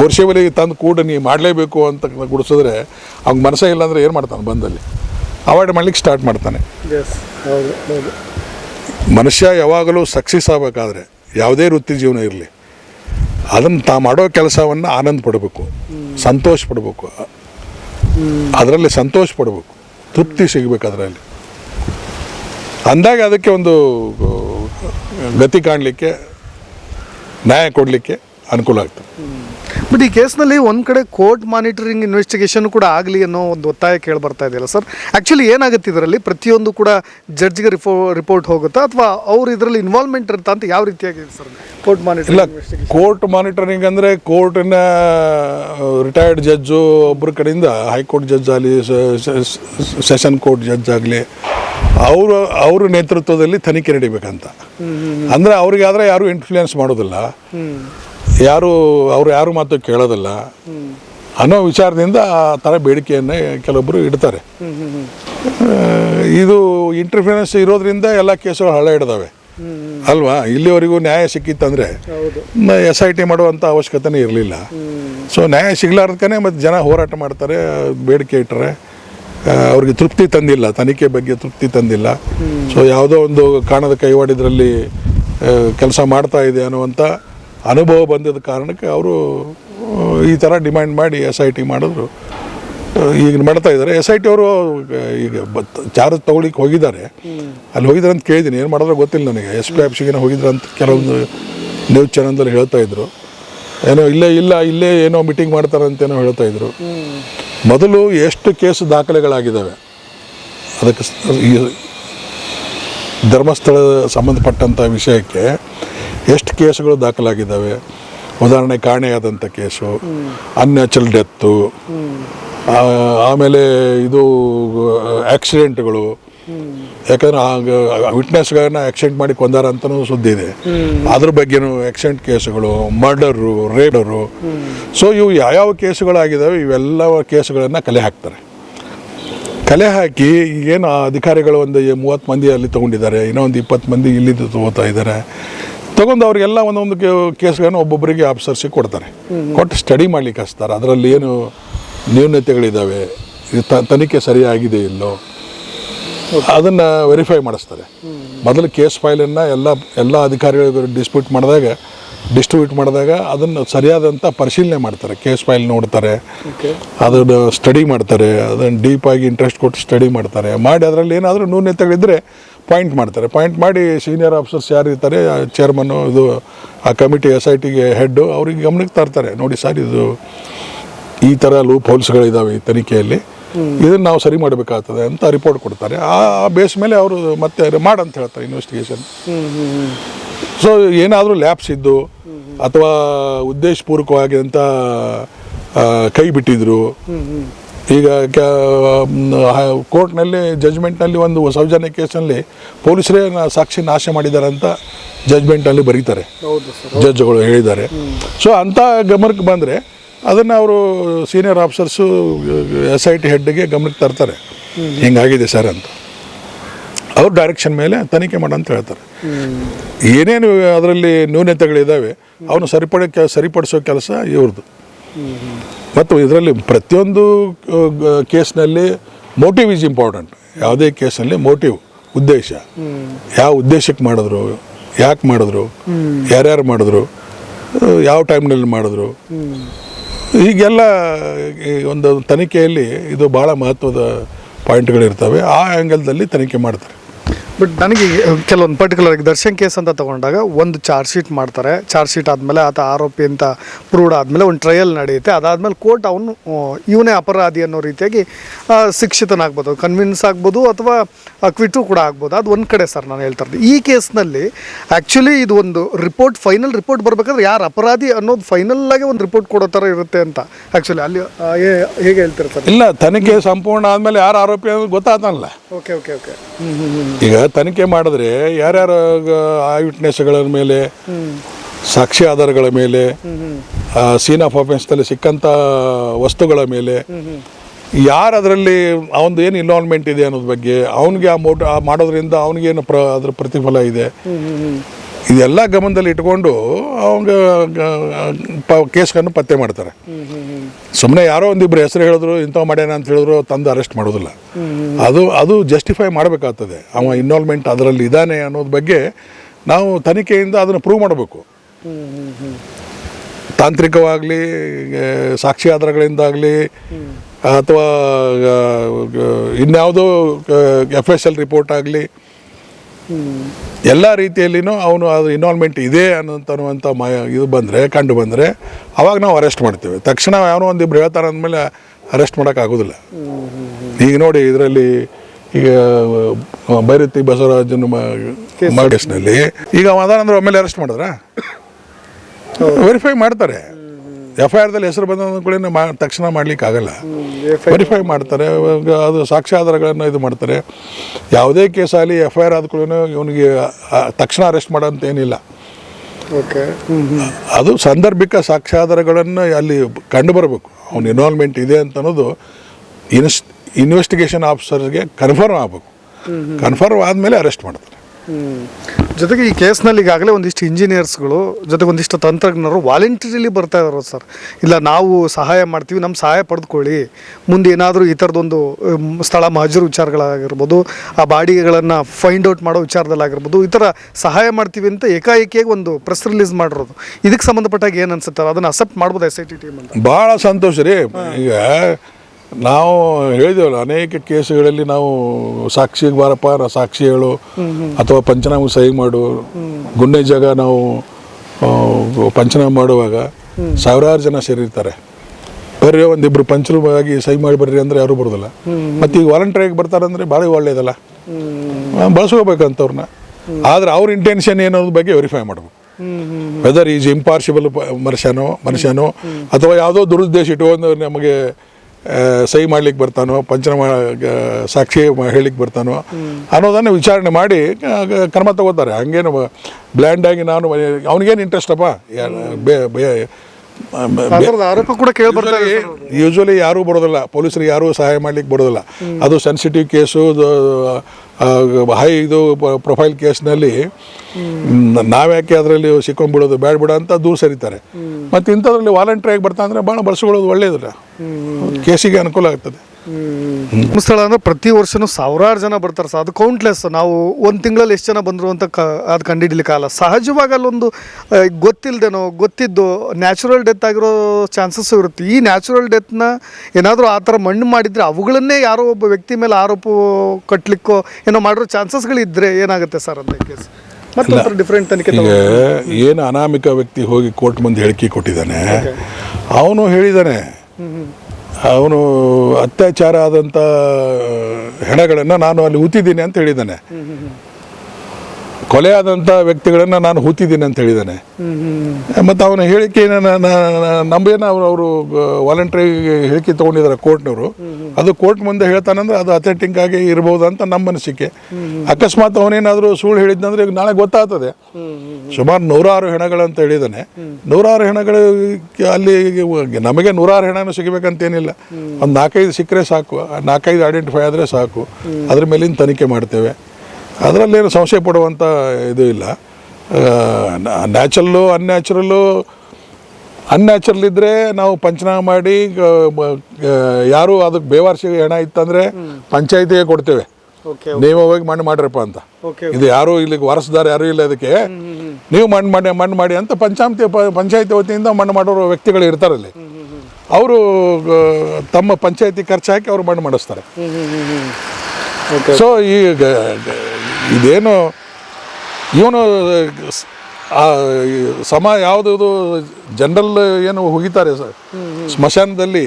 ಫೋರ್ಸೇಬಲಿ ತಂದು ಕೂಡ ನೀ ಮಾಡಲೇಬೇಕು ಅಂತ ಗುಡಿಸಿದ್ರೆ ಅವ್ನಿಗೆ ಮನಸ್ಸೇ ಇಲ್ಲ ಅಂದರೆ ಏನು ಮಾಡ್ತಾನೆ ಬಂದಲ್ಲಿ? ಅವಾಯ್ಡ್ ಮಾಡ್ಲಿಕ್ಕೆ ಸ್ಟಾರ್ಟ್ ಮಾಡ್ತಾನೆ. ಮನುಷ್ಯ ಯಾವಾಗಲೂ ಸಕ್ಸಸ್ ಆಗಬೇಕಾದ್ರೆ ಯಾವುದೇ ವೃತ್ತಿ ಜೀವನ ಇರಲಿ. ಅದನ್ನು ತಾ ಮಾಡೋ ಕೆಲಸವನ್ನು ಆನಂದ ಪಡಬೇಕು ಸಂತೋಷ ಪಡಬೇಕು. ಅದರಲ್ಲಿ ಸಂತೋಷ ಪಡಬೇಕು ತೃಪ್ತಿ ಸಿಗಬೇಕು ಅದರಲ್ಲಿ. ಅಂದಾಗ ಅದಕ್ಕೆ ಒಂದು ಗತಿ ಕಾಣಲಿಕ್ಕೆ ನ್ಯಾಯ ಕೊಡಲಿಕ್ಕೆ ಅನುಕೂಲ ಆಗ್ತದೆ. ಬಟ್ ಈ ಕೇಸ್ನಲ್ಲಿ ಒಂದು ಕಡೆ ಕೋರ್ಟ್ ಮಾನಿಟರಿಂಗ್ ಇನ್ವೆಸ್ಟಿಗೇಷನ್ ಕೂಡ ಆಗಲಿ ಅನ್ನೋ ಒಂದು ಒತ್ತಾಯ ಕೇಳಿ ಬರ್ತಾ ಇದೆಯಲ್ಲ ಸರ್? ಆ್ಯಕ್ಚುಲಿ ಏನಾಗುತ್ತೆ ಇದರಲ್ಲಿ? ಪ್ರತಿಯೊಂದು ಕೂಡ ಜಡ್ಜ್ಗೆ ರಿಪೋ ರಿಪೋರ್ಟ್ ಹೋಗುತ್ತಾ ಅಥವಾ ಅವ್ರು ಇದರಲ್ಲಿ ಇನ್ವಾಲ್ವ್ಮೆಂಟ್ ಇರುತ್ತಾ ಅಂತ ಯಾವ ರೀತಿಯಾಗಿ ಸರ್ ಕೋರ್ಟ್ ಇಲ್ಲ ಮಾನಿಟರಿಂಗ್ ಕೋರ್ಟ್ ಮಾನಿಟರಿಂಗ್ ಅಂದರೆ ಕೋರ್ಟಿನ ರಿಟೈರ್ಡ್ ಜಡ್ಜು ಒಬ್ಬರ ಕಡೆಯಿಂದ ಹೈಕೋರ್ಟ್ ಜಡ್ಜ್ ಆಗಲಿ ಸೆಷನ್ ಕೋರ್ಟ್ ಜಡ್ಜ್ ಆಗಲಿ ಅವರು ಅವರ ನೇತೃತ್ವದಲ್ಲಿ ತನಿಖೆ ನಡಿಬೇಕಂತ. ಅಂದರೆ ಅವ್ರಿಗೆ ಆದರೆ ಯಾರು ಇನ್ಫ್ಲೂಯೆನ್ಸ್ ಮಾಡೋದಿಲ್ಲ. ಯಾರು ಅವ್ರು ಯಾರು ಮಾತು ಕೇಳೋದಿಲ್ಲ. ಅನ್ನೋ ವಿಚಾರದಿಂದ ಆ ಥರ ಬೇಡಿಕೆಯನ್ನು ಕೆಲವೊಬ್ಬರು ಇಡ್ತಾರೆ. ಇದು ಇಂಟರ್ಫಿಯರೆನ್ಸ್ ಇರೋದ್ರಿಂದ ಎಲ್ಲ ಕೇಸುಗಳು ಹಳ್ಳ ಹಿಡ್ದಾವೆ. ಅಲ್ವಾ? ಇಲ್ಲಿವರೆಗೂ ನ್ಯಾಯ ಸಿಕ್ಕಿತ್ತಂದರೆ ಎಸ್ ಐ ಟಿ ಮಾಡುವಂಥ ಅವಶ್ಯಕತೆನೇ ಇರಲಿಲ್ಲ. ಸೊ ನ್ಯಾಯ ಸಿಗ್ಲಾರ್ದಕ್ಕೇ ಮತ್ತು ಜನ ಹೋರಾಟ ಮಾಡ್ತಾರೆ ಬೇಡಿಕೆ ಇಟ್ಟರೆ. ಅವ್ರಿಗೆ ತೃಪ್ತಿ ತಂದಿಲ್ಲ ತನಿಖೆ ಬಗ್ಗೆ ತೃಪ್ತಿ ತಂದಿಲ್ಲ. ಸೊ ಯಾವುದೋ ಒಂದು ಕಾಣದ ಕೈವಾಡಿದ್ರಲ್ಲಿ ಕೆಲಸ ಮಾಡ್ತಾ ಇದೆ ಅನ್ನುವಂಥ ಅನುಭವ ಬಂದಿದ್ದ ಕಾರಣಕ್ಕೆ ಅವರು ಈ ಥರ ಡಿಮ್ಯಾಂಡ್ ಮಾಡಿ ಎಸ್ ಐ ಟಿ ಮಾಡಿದ್ರು. ಈಗ ಮಾಡ್ತಾ ಇದ್ದಾರೆ. ಎಸ್ ಐ ಟಿ ಅವರು ಈಗ ಚಾರ್ಜ್ ತೊಗೊಳಿಕ್ಕೆ ಹೋಗಿದ್ದಾರೆ. ಅಲ್ಲಿ ಹೋಗಿದ್ದಾರೆ ಅಂತ ಕೇಳಿದ್ದೀನಿ ಏನು ಮಾಡಿದ್ರೆ ಗೊತ್ತಿಲ್ಲ ನನಗೆ. ಎಸ್ ಪಿ ಆಫೀಸಿಗೆ ಹೋಗಿದ್ರು ಅಂತ ಕೆಲವೊಂದು ನ್ಯೂಸ್ ಚಾನಲ್ದಲ್ಲಿ ಹೇಳ್ತಾ ಇದ್ರು. ಏನೋ ಇಲ್ಲೇ ಇಲ್ಲ ಇಲ್ಲೇ ಏನೋ ಮೀಟಿಂಗ್ ಮಾಡ್ತಾರೆ ಅಂತೇನೋ ಹೇಳ್ತಾ ಇದ್ರು. ಮೊದಲು ಎಷ್ಟು ಕೇಸು ದಾಖಲೆಗಳಾಗಿದ್ದಾವೆ? ಅದಕ್ಕೆ ಈ ಧರ್ಮಸ್ಥಳ ಸಂಬಂಧಪಟ್ಟಂಥ ವಿಷಯಕ್ಕೆ ಎಷ್ಟು ಕೇಸುಗಳು ದಾಖಲಾಗಿದ್ದಾವೆ? ಉದಾಹರಣೆ ಕಾಣೆಯಾದಂಥ ಕೇಸು ಅನ್ಯಾಚುರಲ್ ಡೆತ್ತು ಆಮೇಲೆ ಇದು ಆಕ್ಸಿಡೆಂಟ್ಗಳು ಯಾಕಂದ್ರೆ ವಿಟ್ನೆಸ್ಗಳನ್ನ ಆಕ್ಸಿಡೆಂಟ್ ಮಾಡಿ ಕೊಂದಾರ ಅಂತಲೂ ಸುದ್ದಿ ಇದೆ. ಅದ್ರ ಬಗ್ಗೆನೂ ಆಕ್ಸಿಡೆಂಟ್ ಕೇಸುಗಳು ಮರ್ಡರು ರೇಡರು ಸೊ ಇವು ಯಾವ್ಯಾವ ಕೇಸುಗಳಾಗಿದ್ದಾವೆ, ಇವೆಲ್ಲ ಕೇಸುಗಳನ್ನ ಕಲೆ ಹಾಕ್ತಾರೆ. ಕಲೆ ಹಾಕಿ ಏನು ಅಧಿಕಾರಿಗಳು ಒಂದು ಮೂವತ್ತು ಮಂದಿ ಅಲ್ಲಿ ತಗೊಂಡಿದ್ದಾರೆ ಇನ್ನೂ ಒಂದು ಇಪ್ಪತ್ತು ಮಂದಿ ಇಲ್ಲಿ ತಗೋತಾ ಇದ್ದಾರೆ. ತೊಗೊಂಡು ಅವ್ರಿಗೆಲ್ಲ ಒಂದೊಂದು ಕೇಸ್ಗಳನ್ನು ಒಬ್ಬೊಬ್ಬರಿಗೆ ಆಫೀಸರ್ಸಿಗೆ ಕೊಡ್ತಾರೆ. ಕೊಟ್ಟು ಸ್ಟಡಿ ಮಾಡ್ಲಿಕ್ಕೆ ಹಚ್ತಾರೆ. ಅದರಲ್ಲಿ ಏನು ತ- ತನಿಖೆ ಸರಿಯಾಗಿದೆ ಇಲ್ಲೋ ಅದನ್ನು ವೆರಿಫೈ ಮಾಡಿಸ್ತಾರೆ. ಮೊದಲು ಕೇಸ್ ಫೈಲನ್ನು ಎಲ್ಲ ಎಲ್ಲ ಅಧಿಕಾರಿಗಳು ಡಿಸ್ಪ್ಯೂಟ್ ಮಾಡಿದಾಗ ಡಿಸ್ಟ್ರಿಬ್ಯೂಟ್ ಮಾಡಿದಾಗ ಅದನ್ನು ಸರಿಯಾದಂಥ ಪರಿಶೀಲನೆ ಮಾಡ್ತಾರೆ. ಕೇಸ್ ಫೈಲ್ ನೋಡ್ತಾರೆ ಅದನ್ನು ಸ್ಟಡಿ ಮಾಡ್ತಾರೆ ಅದನ್ನು ಡೀಪಾಗಿ ಇಂಟ್ರೆಸ್ಟ್ ಕೊಟ್ಟು ಸ್ಟಡಿ ಮಾಡ್ತಾರೆ. ಮಾಡಿ ಅದರಲ್ಲಿ ಏನಾದರೂ ನ್ಯೂನತೆಗಳಿದ್ದರೆ ಪಾಯಿಂಟ್ ಮಾಡ್ತಾರೆ. ಪಾಯಿಂಟ್ ಮಾಡಿ ಸೀನಿಯರ್ ಆಫೀಸರ್ಸ್ ಯಾರು ಇರ್ತಾರೆ ಚೇರ್ಮನ್ನು ಇದು ಆ ಕಮಿಟಿ ಎಸ್ ಐ ಟಿಗೆ ಹೆಡ್ಡು ಅವ್ರಿಗೆ ಗಮನಕ್ಕೆ ತರ್ತಾರೆ. ನೋಡಿ ಸರ್ ಇದು ಈ ಥರ ಲೂಪ್ ಹೋಲ್ಸ್ಗಳಿದ್ದಾವೆ ಈ ತನಿಖೆಯಲ್ಲಿ. ಇದನ್ನು ನಾವು ಸರಿ ಮಾಡಬೇಕಾಗ್ತದೆ ಅಂತ ರಿಪೋರ್ಟ್ ಕೊಡ್ತಾರೆ. ಆ ಬೇಸ್ ಮೇಲೆ ಅವರು ಮತ್ತೆ ಮಾಡಂತ ಹೇಳ್ತಾರೆ ಇನ್ವೆಸ್ಟಿಗೇಷನ್ ಸೊ ಏನಾದರೂ ಲ್ಯಾಬ್ಸ್ ಇದ್ದು ಅಥವಾ ಉದ್ದೇಶಪೂರ್ವಕವಾಗಿ ಅಂತ ಕೈ ಬಿಟ್ಟಿದ್ರು ಈಗ ಕೋರ್ಟ್ನಲ್ಲಿ ಜಜ್ಮೆಂಟ್ನಲ್ಲಿ ಒಂದು ಸೌಜನ್ಯ ಕೇಸಲ್ಲಿ ಪೊಲೀಸರೇ ಸಾಕ್ಷಿ ನಾಶ ಮಾಡಿದ್ದಾರೆ ಅಂತ ಜಜ್ಮೆಂಟಲ್ಲಿ ಬರೀತಾರೆ. ಜಡ್ಜ್ಗಳು ಹೇಳಿದ್ದಾರೆ. ಸೊ ಅಂಥ ಗಮನಕ್ಕೆ ಬಂದರೆ ಅದನ್ನು ಅವರು senior officers S I T ಹೆಡ್ಗೆ ಗಮನಕ್ಕೆ ತರ್ತಾರೆ. ಹಿಂಗಾಗಿದೆ ಸರ್ ಅಂತ. ಅವ್ರ ಡೈರೆಕ್ಷನ್ ಮೇಲೆ ತನಿಖೆ ಮಾಡ ಅಂತ ಹೇಳ್ತಾರೆ. ಏನೇನು ಅದರಲ್ಲಿ ನ್ಯೂನತೆಗಳಿದ್ದಾವೆ ಅವನು ಸರಿಪಡ ಸರಿಪಡಿಸೋ ಕೆಲಸ ಇವ್ರದ್ದು. ಮತ್ತು ಇದರಲ್ಲಿ ಪ್ರತಿಯೊಂದು ಕೇಸ್ನಲ್ಲಿ ಮೋಟಿವ್ ಈಸ್ ಇಂಪಾರ್ಟೆಂಟ್ ಯಾವುದೇ ಕೇಸಲ್ಲಿ ಮೋಟಿವ್ ಉದ್ದೇಶ. ಯಾವ ಉದ್ದೇಶಕ್ಕೆ ಮಾಡಿದ್ರು, ಯಾಕೆ ಮಾಡಿದ್ರು, ಯಾರ್ಯಾರು ಮಾಡಿದ್ರು ಯಾವ ಟೈಮ್ನಲ್ಲಿ ಮಾಡಿದ್ರು. ಹೀಗೆಲ್ಲ ಒಂದು ತನಿಖೆಯಲ್ಲಿ ಇದು ಭಾಳ ಮಹತ್ವದ ಪಾಯಿಂಟ್ಗಳಿರ್ತವೆ. ಆ ಆ್ಯಂಗಲ್ದಲ್ಲಿ ತನಿಖೆ ಮಾಡ್ತಾರೆ. ಬಟ್ ನನಗೆ ಕೆಲವೊಂದು ಪರ್ಟಿಕ್ಯುಲರ್ ದರ್ಶನ್ ಕೇಸ್ ಅಂತ ತಗೊಂಡಾಗ ಒಂದು ಚಾರ್ಜ್ ಶೀಟ್ ಮಾಡ್ತಾರೆ. ಚಾರ್ಜ್ ಶೀಟ್ ಆದಮೇಲೆ ಆತ ಆರೋಪಿ ಅಂತ ಪ್ರೂವ್ಡ್ ಆದಮೇಲೆ ಒಂದು ಟ್ರಯಲ್ ನಡೆಯುತ್ತೆ. ಅದಾದಮೇಲೆ ಕೋರ್ಟ್ ಅವನು ಇವನೇ ಅಪರಾಧಿ ಅನ್ನೋ ರೀತಿಯಾಗಿ ಶಿಕ್ಷಿತನಾಗ್ಬೋದು ಕನ್ವಿನ್ಸ್ ಆಗ್ಬೋದು ಅಥವಾ ಕ್ವಿಟು ಕೂಡ ಆಗ್ಬೋದು. ಅದು ಒಂದು ಕಡೆ ಸರ್ ನಾನು ಹೇಳ್ತಾ ಇರೋದು. ಈ ಕೇಸ್ನಲ್ಲಿ ಆ್ಯಕ್ಚುಲಿ ಇದು ಒಂದು ರಿಪೋರ್ಟ್ ಫೈನಲ್ ರಿಪೋರ್ಟ್ ಬರಬೇಕಾದ್ರೆ ಯಾರು ಅಪರಾಧಿ ಅನ್ನೋದು ಫೈನಲ್ ಆಗಿ ಒಂದು ರಿಪೋರ್ಟ್ ಕೊಡೋ ಥರ ಇರುತ್ತೆ ಅಂತ ಆ್ಯಕ್ಚುಲಿ ಅಲ್ಲಿ ಹೇಗೆ ಹೇಳ್ತಿರ್ತಾರೆ ಇಲ್ಲ, ತನಿಖೆ ಸಂಪೂರ್ಣ ಆದಮೇಲೆ ಯಾರು ಆರೋಪಿ ಅನ್ನೋದು ಗೊತ್ತಾತಲ್ಲ. ಓಕೆ ಓಕೆ ಓಕೆ ಈಗ ತನಿಖೆ ಮಾಡಿದ್ರೆ ಯಾರ್ಯಾರ ಆ ವಿಟ್ನೆಸ್ಗಳ ಮೇಲೆ, ಸಾಕ್ಷಿ ಆಧಾರಗಳ ಮೇಲೆ ಸೀನ್ ಆಫ್ ಆಫೆನ್ಸ್ನಲ್ಲಿ ಸಿಕ್ಕಂಥ ವಸ್ತುಗಳ ಮೇಲೆ, ಯಾರು ಅದರಲ್ಲಿ ಅವನದು ಏನು ಇನ್ವಾಲ್ವ್ಮೆಂಟ್ ಇದೆ ಅನ್ನೋದ್ರ ಬಗ್ಗೆ, ಅವನಿಗೆ ಆ ಮೋಟ ಮಾಡೋದ್ರಿಂದ ಅವನಿಗೇನು ಪ್ರ ಅದ್ರ ಪ್ರತಿಫಲ ಇದೆ? ಇದೆಲ್ಲ ಗಮನದಲ್ಲಿ ಇಟ್ಕೊಂಡು ಅವಂಗ ಕೇಸ್ಗಳನ್ನು ಪತ್ತೆ ಮಾಡ್ತಾರೆ. ಸುಮ್ಮನೆ ಯಾರೋ ಒಂದಿಬ್ರು ಹೆಸರು ಹೇಳಿದ್ರು, ಇಂಥವು ಮಾಡ್ಯಾನ ಅಂತ ಹೇಳಿದ್ರು, ತಂದು ಅರೆಸ್ಟ್ ಮಾಡೋದಿಲ್ಲ. ಅದು ಅದು ಜಸ್ಟಿಫೈ ಮಾಡಬೇಕಾಗ್ತದೆ. ಅವ ಇನ್ವಾಲ್ವ್ಮೆಂಟ್ ಅದರಲ್ಲಿ ಇದ್ದಾನೆ ಅನ್ನೋದ್ರ ಬಗ್ಗೆ ನಾವು ತನಿಖೆಯಿಂದ ಅದನ್ನು ಪ್ರೂವ್ ಮಾಡಬೇಕು. ತಾಂತ್ರಿಕವಾಗಲಿ ಸಾಕ್ಷಿ ಆಧಾರಗಳಿಂದಾಗಲಿ, ಅಥವಾ ಇನ್ಯಾವುದೋ ಎಫ್ ಎಸ್ ಎಲ್ ರಿಪೋರ್ಟ್ ಆಗಲಿ ಎಲ್ಲ ರೀತಿಯಲ್ಲಿನೂ ಅವನು ಅದು ಇನ್ವಾಲ್ವ್ಮೆಂಟ್ ಇದೆ ಅನ್ನೋಂಥ ಮಯ ಇದು ಬಂದರೆ ಕಂಡು ಬಂದರೆ ಅವಾಗ ನಾವು ಅರೆಸ್ಟ್ ಮಾಡ್ತೇವೆ. ತಕ್ಷಣ ಯಾವನೋ ಒಂದಿಬ್ರು ಹೇಳ್ತಾರೆ ಅಂದಮೇಲೆ ಅರೆಸ್ಟ್ ಮಾಡೋಕ್ಕಾಗೋದಿಲ್ಲ ಈಗ ನೋಡಿ ಇದರಲ್ಲಿ ಈಗ ಬೈರತಿ ಬಸವರಾಜನ ಕೇಸ್ನಲ್ಲಿ ಈಗ ಅದಾನಂದ್ರೆ ಒಮ್ಮೆಲೆ ಅರೆಸ್ಟ್ ಮಾಡಿದ್ರ? ವೆರಿಫೈ ಮಾಡ್ತಾರೆ. ಎಫ್ ಐ ಆರ್ದಲ್ಲಿ ಹೆಸರು ಬಂದ ಕೂಡ ಮಾ ತಕ್ಷಣ ಮಾಡ್ಲಿಕ್ಕೆ ಆಗಲ್ಲ. ವೆರಿಫೈ ಮಾಡ್ತಾರೆ ಅದು ಸಾಕ್ಷ್ಯಾಧಾರಗಳನ್ನು ಇದು ಮಾಡ್ತಾರೆ. ಯಾವುದೇ ಕೇಸಲ್ಲಿ ಎಫ್ ಐ ಆರ್ ಆದ ಕೂಡ ಇವನಿಗೆ ತಕ್ಷಣ ಅರೆಸ್ಟ್ ಮಾಡೋಂತ ಏನಿಲ್ಲ. ಓಕೆ ಅದು ಸಾಂದರ್ಭಿಕ ಸಾಕ್ಷ್ಯಾಧಾರಗಳನ್ನು ಅಲ್ಲಿ ಕಂಡು ಬರಬೇಕು. ಅವನ ಇನ್ವಾಲ್ವ್ಮೆಂಟ್ ಇದೆ ಅಂತ ಅನ್ನೋದು ಇನ್ವೆಸ್ಟ್ ಇನ್ವೆಸ್ಟಿಗೇಷನ್ ಆಫೀಸರ್ಗೆ ಕನ್ಫರ್ಮ್ ಆಗಬೇಕು. ಕನ್ಫರ್ಮ್ ಆದಮೇಲೆ ಅರೆಸ್ಟ್ ಮಾಡ್ತಾರೆ. ಜೊತೆಗೆ ಈ ಕೇಸ್ನಲ್ಲಿ ಈಗಾಗಲೇ ಒಂದಿಷ್ಟು ಇಂಜಿನಿಯರ್ಸ್ಗಳು, ಜೊತೆಗೆ ಒಂದಿಷ್ಟು ತಂತ್ರಜ್ಞರು ವಾಲಂಟಿಯರ್ಲಿ ಬರ್ತಾ ಇದಾರೆ ಸರ್. ಇಲ್ಲ, ನಾವು ಸಹಾಯ ಮಾಡ್ತೀವಿ ನಮ್ಮ ಸಹಾಯ ಪಡೆದುಕೊಳ್ಳಿ. ಮುಂದೆ ಏನಾದರೂ ಈ ಥರದೊಂದು ಸ್ಥಳ ಮಹಜರು ವಿಚಾರಗಳಾಗಿರ್ಬೋದು, ಆ ಬಾಡಿಗೆಗಳನ್ನು ಫೈಂಡ್ ಔಟ್ ಮಾಡೋ ವಿಚಾರದಲ್ಲಾಗಿರ್ಬೋದು, ಈ ಥರ ಸಹಾಯ ಮಾಡ್ತೀವಿ ಅಂತ ಏಕಾಏಕಿಯಾಗಿ ಒಂದು ಪ್ರೆಸ್ ರಿಲೀಸ್ ಮಾಡಿರೋದು. ಇದಕ್ಕೆ ಸಂಬಂಧಪಟ್ಟಾಗ ಏನು ಅನ್ಸುತ್ತೆ ಅದನ್ನು ಅಕ್ಸೆಪ್ಟ್ ಮಾಡ್ಬೋದು ಎಸ್ ಐ ಟಿ ಅಂತ ಭಾಳ ಸಂತೋಷ ರೀ. ಈಗ ನಾವು ಹೇಳಿದೇವಲ್ಲ ಅನೇಕ ಕೇಸುಗಳಲ್ಲಿ ನಾವು ಸಾಕ್ಷಿಗೆ ಬಾರಪ್ಪ ನಾ ಸಾಕ್ಷಿ ಹೇಳು ಅಥವಾ ಪಂಚನಾಮ ಸಹಿ ಮಾಡು. ಗುಂಡೆ ಜಾಗ ನಾವು ಪಂಚನಾಮ ಮಾಡುವಾಗ ಸಾವಿರಾರು ಜನ ಸೇರಿರ್ತಾರೆ. ಬರ್ರಿ, ಒಂದಿಬ್ರು ಪಂಚಲವಾಗಿ ಸಹಿ ಮಾಡಿ ಬರ್ರಿ ಅಂದ್ರೆ ಯಾರು ಬರೋದಿಲ್ಲ. ಮತ್ತೆ ಈಗ ವಾಲಂಟ್ರಿಯಾಗಿ ಬರ್ತಾರಂದ್ರೆ ಭಾಳ ಒಳ್ಳೇದಲ್ಲ. ಬಳಸ್ಕೋಬೇಕಂತವ್ರನ್ನ. ಆದ್ರೆ ಅವ್ರ ಇಂಟೆನ್ಷನ್ ಏನೋ ಬಗ್ಗೆ ವೆರಿಫೈ ಮಾಡಬೇಕು. ವೆದರ್ ಈಸ್ ಇಂಪಾರ್ಸಿಬಲ್ ಮನುಷ್ಯನೋ ಮನುಷ್ಯನೋ ಅಥವಾ ಯಾವುದೋ ದುರುದ್ದೇಶ ಇಟ್ಕೊಂಡು ನಮಗೆ ಸಹಿ ಮಾಡ್ಲಿಕ್ಕೆ ಬರ್ತಾನೋ ಪಂಚನ ಸಾಕ್ಷಿ ಹೇಳಿಕ್ಕೆ ಬರ್ತಾನೋ ಅನ್ನೋದನ್ನು ವಿಚಾರಣೆ ಮಾಡಿ ಕ್ರಮ ತಗೋತಾರೆ. ಹಂಗೇನು ಬ್ಲ್ಯಾಂಡಾಗಿ ನಾನು ಅವನಿಗೇನು ಇಂಟ್ರೆಸ್ಟ್ ಆರೋಪ ಕೂಡ ಕೇಳಿ. ಯೂಶ್ವಲಿ ಯಾರೂ ಬರೋದಿಲ್ಲ. ಪೊಲೀಸರಿಗೆ ಯಾರೂ ಸಹಾಯ ಮಾಡ್ಲಿಕ್ಕೆ ಬರೋದಿಲ್ಲ. ಅದು ಸೆನ್ಸಿಟಿವ್ ಕೇಸು ಹೈ ಇದು ಪ್ರೊಫೈಲ್ ಕೇಸ್ನಲ್ಲಿ ನಾವ್ಯಾಕೆ ಅದರಲ್ಲಿ ಸಿಕ್ಕೊಂಡ್ಬಿಡೋದು ಬೇಡ ಬಿಡ ಅಂತ ದೂರ ಸರಿತಾರೆ. ಮತ್ತು ಇಂಥದ್ರಲ್ಲಿ ವಾಲಂಟ್ರಿಯಾಗಿ ಬರ್ತಾ ಅಂದರೆ ಭಾಳ ಬಳಸ್ಕೊಳ್ಳೋದು ಒಳ್ಳೇದಿಲ್ಲ. ಕೇಸಿಗೆ ಅನುಕೂಲ ಆಗ್ತದೆ. ಧರ್ಮಸ್ಥಳ ಅಂದ್ರೆ ಪ್ರತಿ ವರ್ಷನೂ ಸಾವಿರಾರು ಜನ ಬರ್ತಾರೆ ಸರ್. ಅದು ಕೌಂಟ್ಲೆಸ್ ನಾವು ಒಂದು ತಿಂಗಳಲ್ಲಿ ಎಷ್ಟು ಜನ ಬಂದರು ಅಂತ ಕ ಅದು ಕಂಡುಹಿಡಿಲಿಕ್ಕಾಗಲ್ಲ ಸಹಜವಾಗಿ ಅಲ್ಲೊಂದು ಗೊತ್ತಿಲ್ಲದೇನೋ ಗೊತ್ತಿಲ್ದೇನೋ ಗೊತ್ತಿದ್ದು ನ್ಯಾಚುರಲ್ ಡೆತ್ ಆಗಿರೋ ಚಾನ್ಸಸ್ ಇರುತ್ತೆ. ಈ ನ್ಯಾಚುರಲ್ ಡೆತ್ನ ಏನಾದರೂ ಆ ಥರ ಮಣ್ಣು ಮಾಡಿದರೆ ಅವುಗಳನ್ನೇ ಯಾರೋ ಒಬ್ಬ ವ್ಯಕ್ತಿ ಮೇಲೆ ಆರೋಪ ಕಟ್ಟಲಿಕ್ಕೋ ಏನೋ ಮಾಡಿರೋ ಚಾನ್ಸಸ್ಗಳಿದ್ದರೆ ಏನಾಗುತ್ತೆ ಸರ್ ಅಂತ ಕೇಸ್. ಮತ್ತೆ ಡಿಫ್ರೆಂಟ್ ತನಿಖೆ ಈಗ ಏನು ಅನಾಮಿಕ ವ್ಯಕ್ತಿ ಹೋಗಿ ಕೋರ್ಟ್ ಮುಂದೆ ಹೇಳಿಕೆ ಕೊಟ್ಟಿದ್ದಾನೆ? ಅವನು ಹೇಳಿದ್ದಾನೆ ಅವನು ಅತ್ಯಾಚಾರ ಆದಂಥ ಹೆಣಗಳನ್ನು ನಾನು ಅಲ್ಲಿ ಊತಿದ್ದೀನಿ ಅಂತ ಹೇಳಿದ್ದಾನೆ. ಕೊಲೆ ಆದಂಥ ವ್ಯಕ್ತಿಗಳನ್ನು ನಾನು ಹೂತಿದ್ದೀನಿ ಅಂತ ಹೇಳಿದ್ದಾನೆ ಮತ್ತು ಅವನ ಹೇಳಿಕೆ ನಂಬೇನ ಅವರು ಅವರು ವಾಲಂಟ್ರಿ ಹೇಳಿಕೆ ತೊಗೊಂಡಿದ್ದಾರೆ ಕೋರ್ಟ್ನವರು. ಅದು ಕೋರ್ಟ್ ಮುಂದೆ ಹೇಳ್ತಾನಂದ್ರೆ ಅದು ಅಥೆಂಟಿಕ್ ಆಗಿ ಇರ್ಬೋದು ಅಂತ ನಮ್ಮ ಅನಿಸಿಕೆ. ಅಕಸ್ಮಾತ್ ಅವನೇನಾದರೂ ಸುಳ್ಳು ಹೇಳಿದ್ನಂದ್ರೆ ಈಗ ನಾಳೆ ಗೊತ್ತಾಗ್ತದೆ. ಸುಮಾರು ನೂರಾರು ಹೆಣಗಳಂತ ಹೇಳಿದ್ದಾನೆ ನೂರಾರು ಹೆಣಗಳು ಅಲ್ಲಿ ನಮಗೆ ನೂರಾರು ಹೆಣನೂ ಸಿಗಬೇಕಂತೇನಿಲ್ಲ. ಒಂದು ನಾಲ್ಕೈದು ಸಿಕ್ಕರೆ ಸಾಕು ನಾಲ್ಕೈದು ಐಡೆಂಟಿಫೈ ಆದರೆ ಸಾಕು. ಅದ್ರ ಮೇಲಿನ ತನಿಖೆ ಮಾಡ್ತೇವೆ. ಅದರಲ್ಲೇನು ಸಂಶಯ ಪಡುವಂಥ ಇದು ಇಲ್ಲ. ನ್ಯಾಚುರಲ್ಲು ಅನ್ಯಾಚುರಲ್ಲು ಅನ್ಯಾಚುರಲ್ ಇದ್ದರೆ ನಾವು ಪಂಚನಾಮ ಮಾಡಿ ಯಾರು ಅದಕ್ಕೆ ಬೇವಾರ್ಷಿಗೆ ಹೆಣ ಇತ್ತಂದರೆ ಪಂಚಾಯತಿಗೆ ಕೊಡ್ತೇವೆ. ಓಕೆ ನೀವು ಹೋಗಿ ಮಣ್ಣು ಮಾಡ್ರಪ್ಪ ಅಂತ. ಇದು ಯಾರು ಇಲ್ಲಿಗೆ ವಾರಸುದಾರ ಯಾರು ಇಲ್ಲ ಅದಕ್ಕೆ. ನೀವು ಮಣ್ಣು ಮಾಡಿ ಮಣ್ಣು ಮಾಡಿ ಅಂತ ಪಂಚಾಯತಿ ಪಂಚಾಯತಿ ವತಿಯಿಂದ ಮಣ್ಣು ಮಾಡೋರು ವ್ಯಕ್ತಿಗಳು ಇರ್ತಾರಲ್ಲಿ ಅವರು ತಮ್ಮ ಪಂಚಾಯತಿ ಖರ್ಚು ಹಾಕಿ ಅವರು ಮಣ್ಣು ಮಾಡಿಸ್ತಾರೆ. ಸೊ ಈಗ ಇದೇನು ಇವನು ಸಮ ಯಾವುದು ಜನರಲ್ ಏನು ಹೋಗಿತಾರೆ ಸರ್ ಸ್ಮಶಾನದಲ್ಲಿ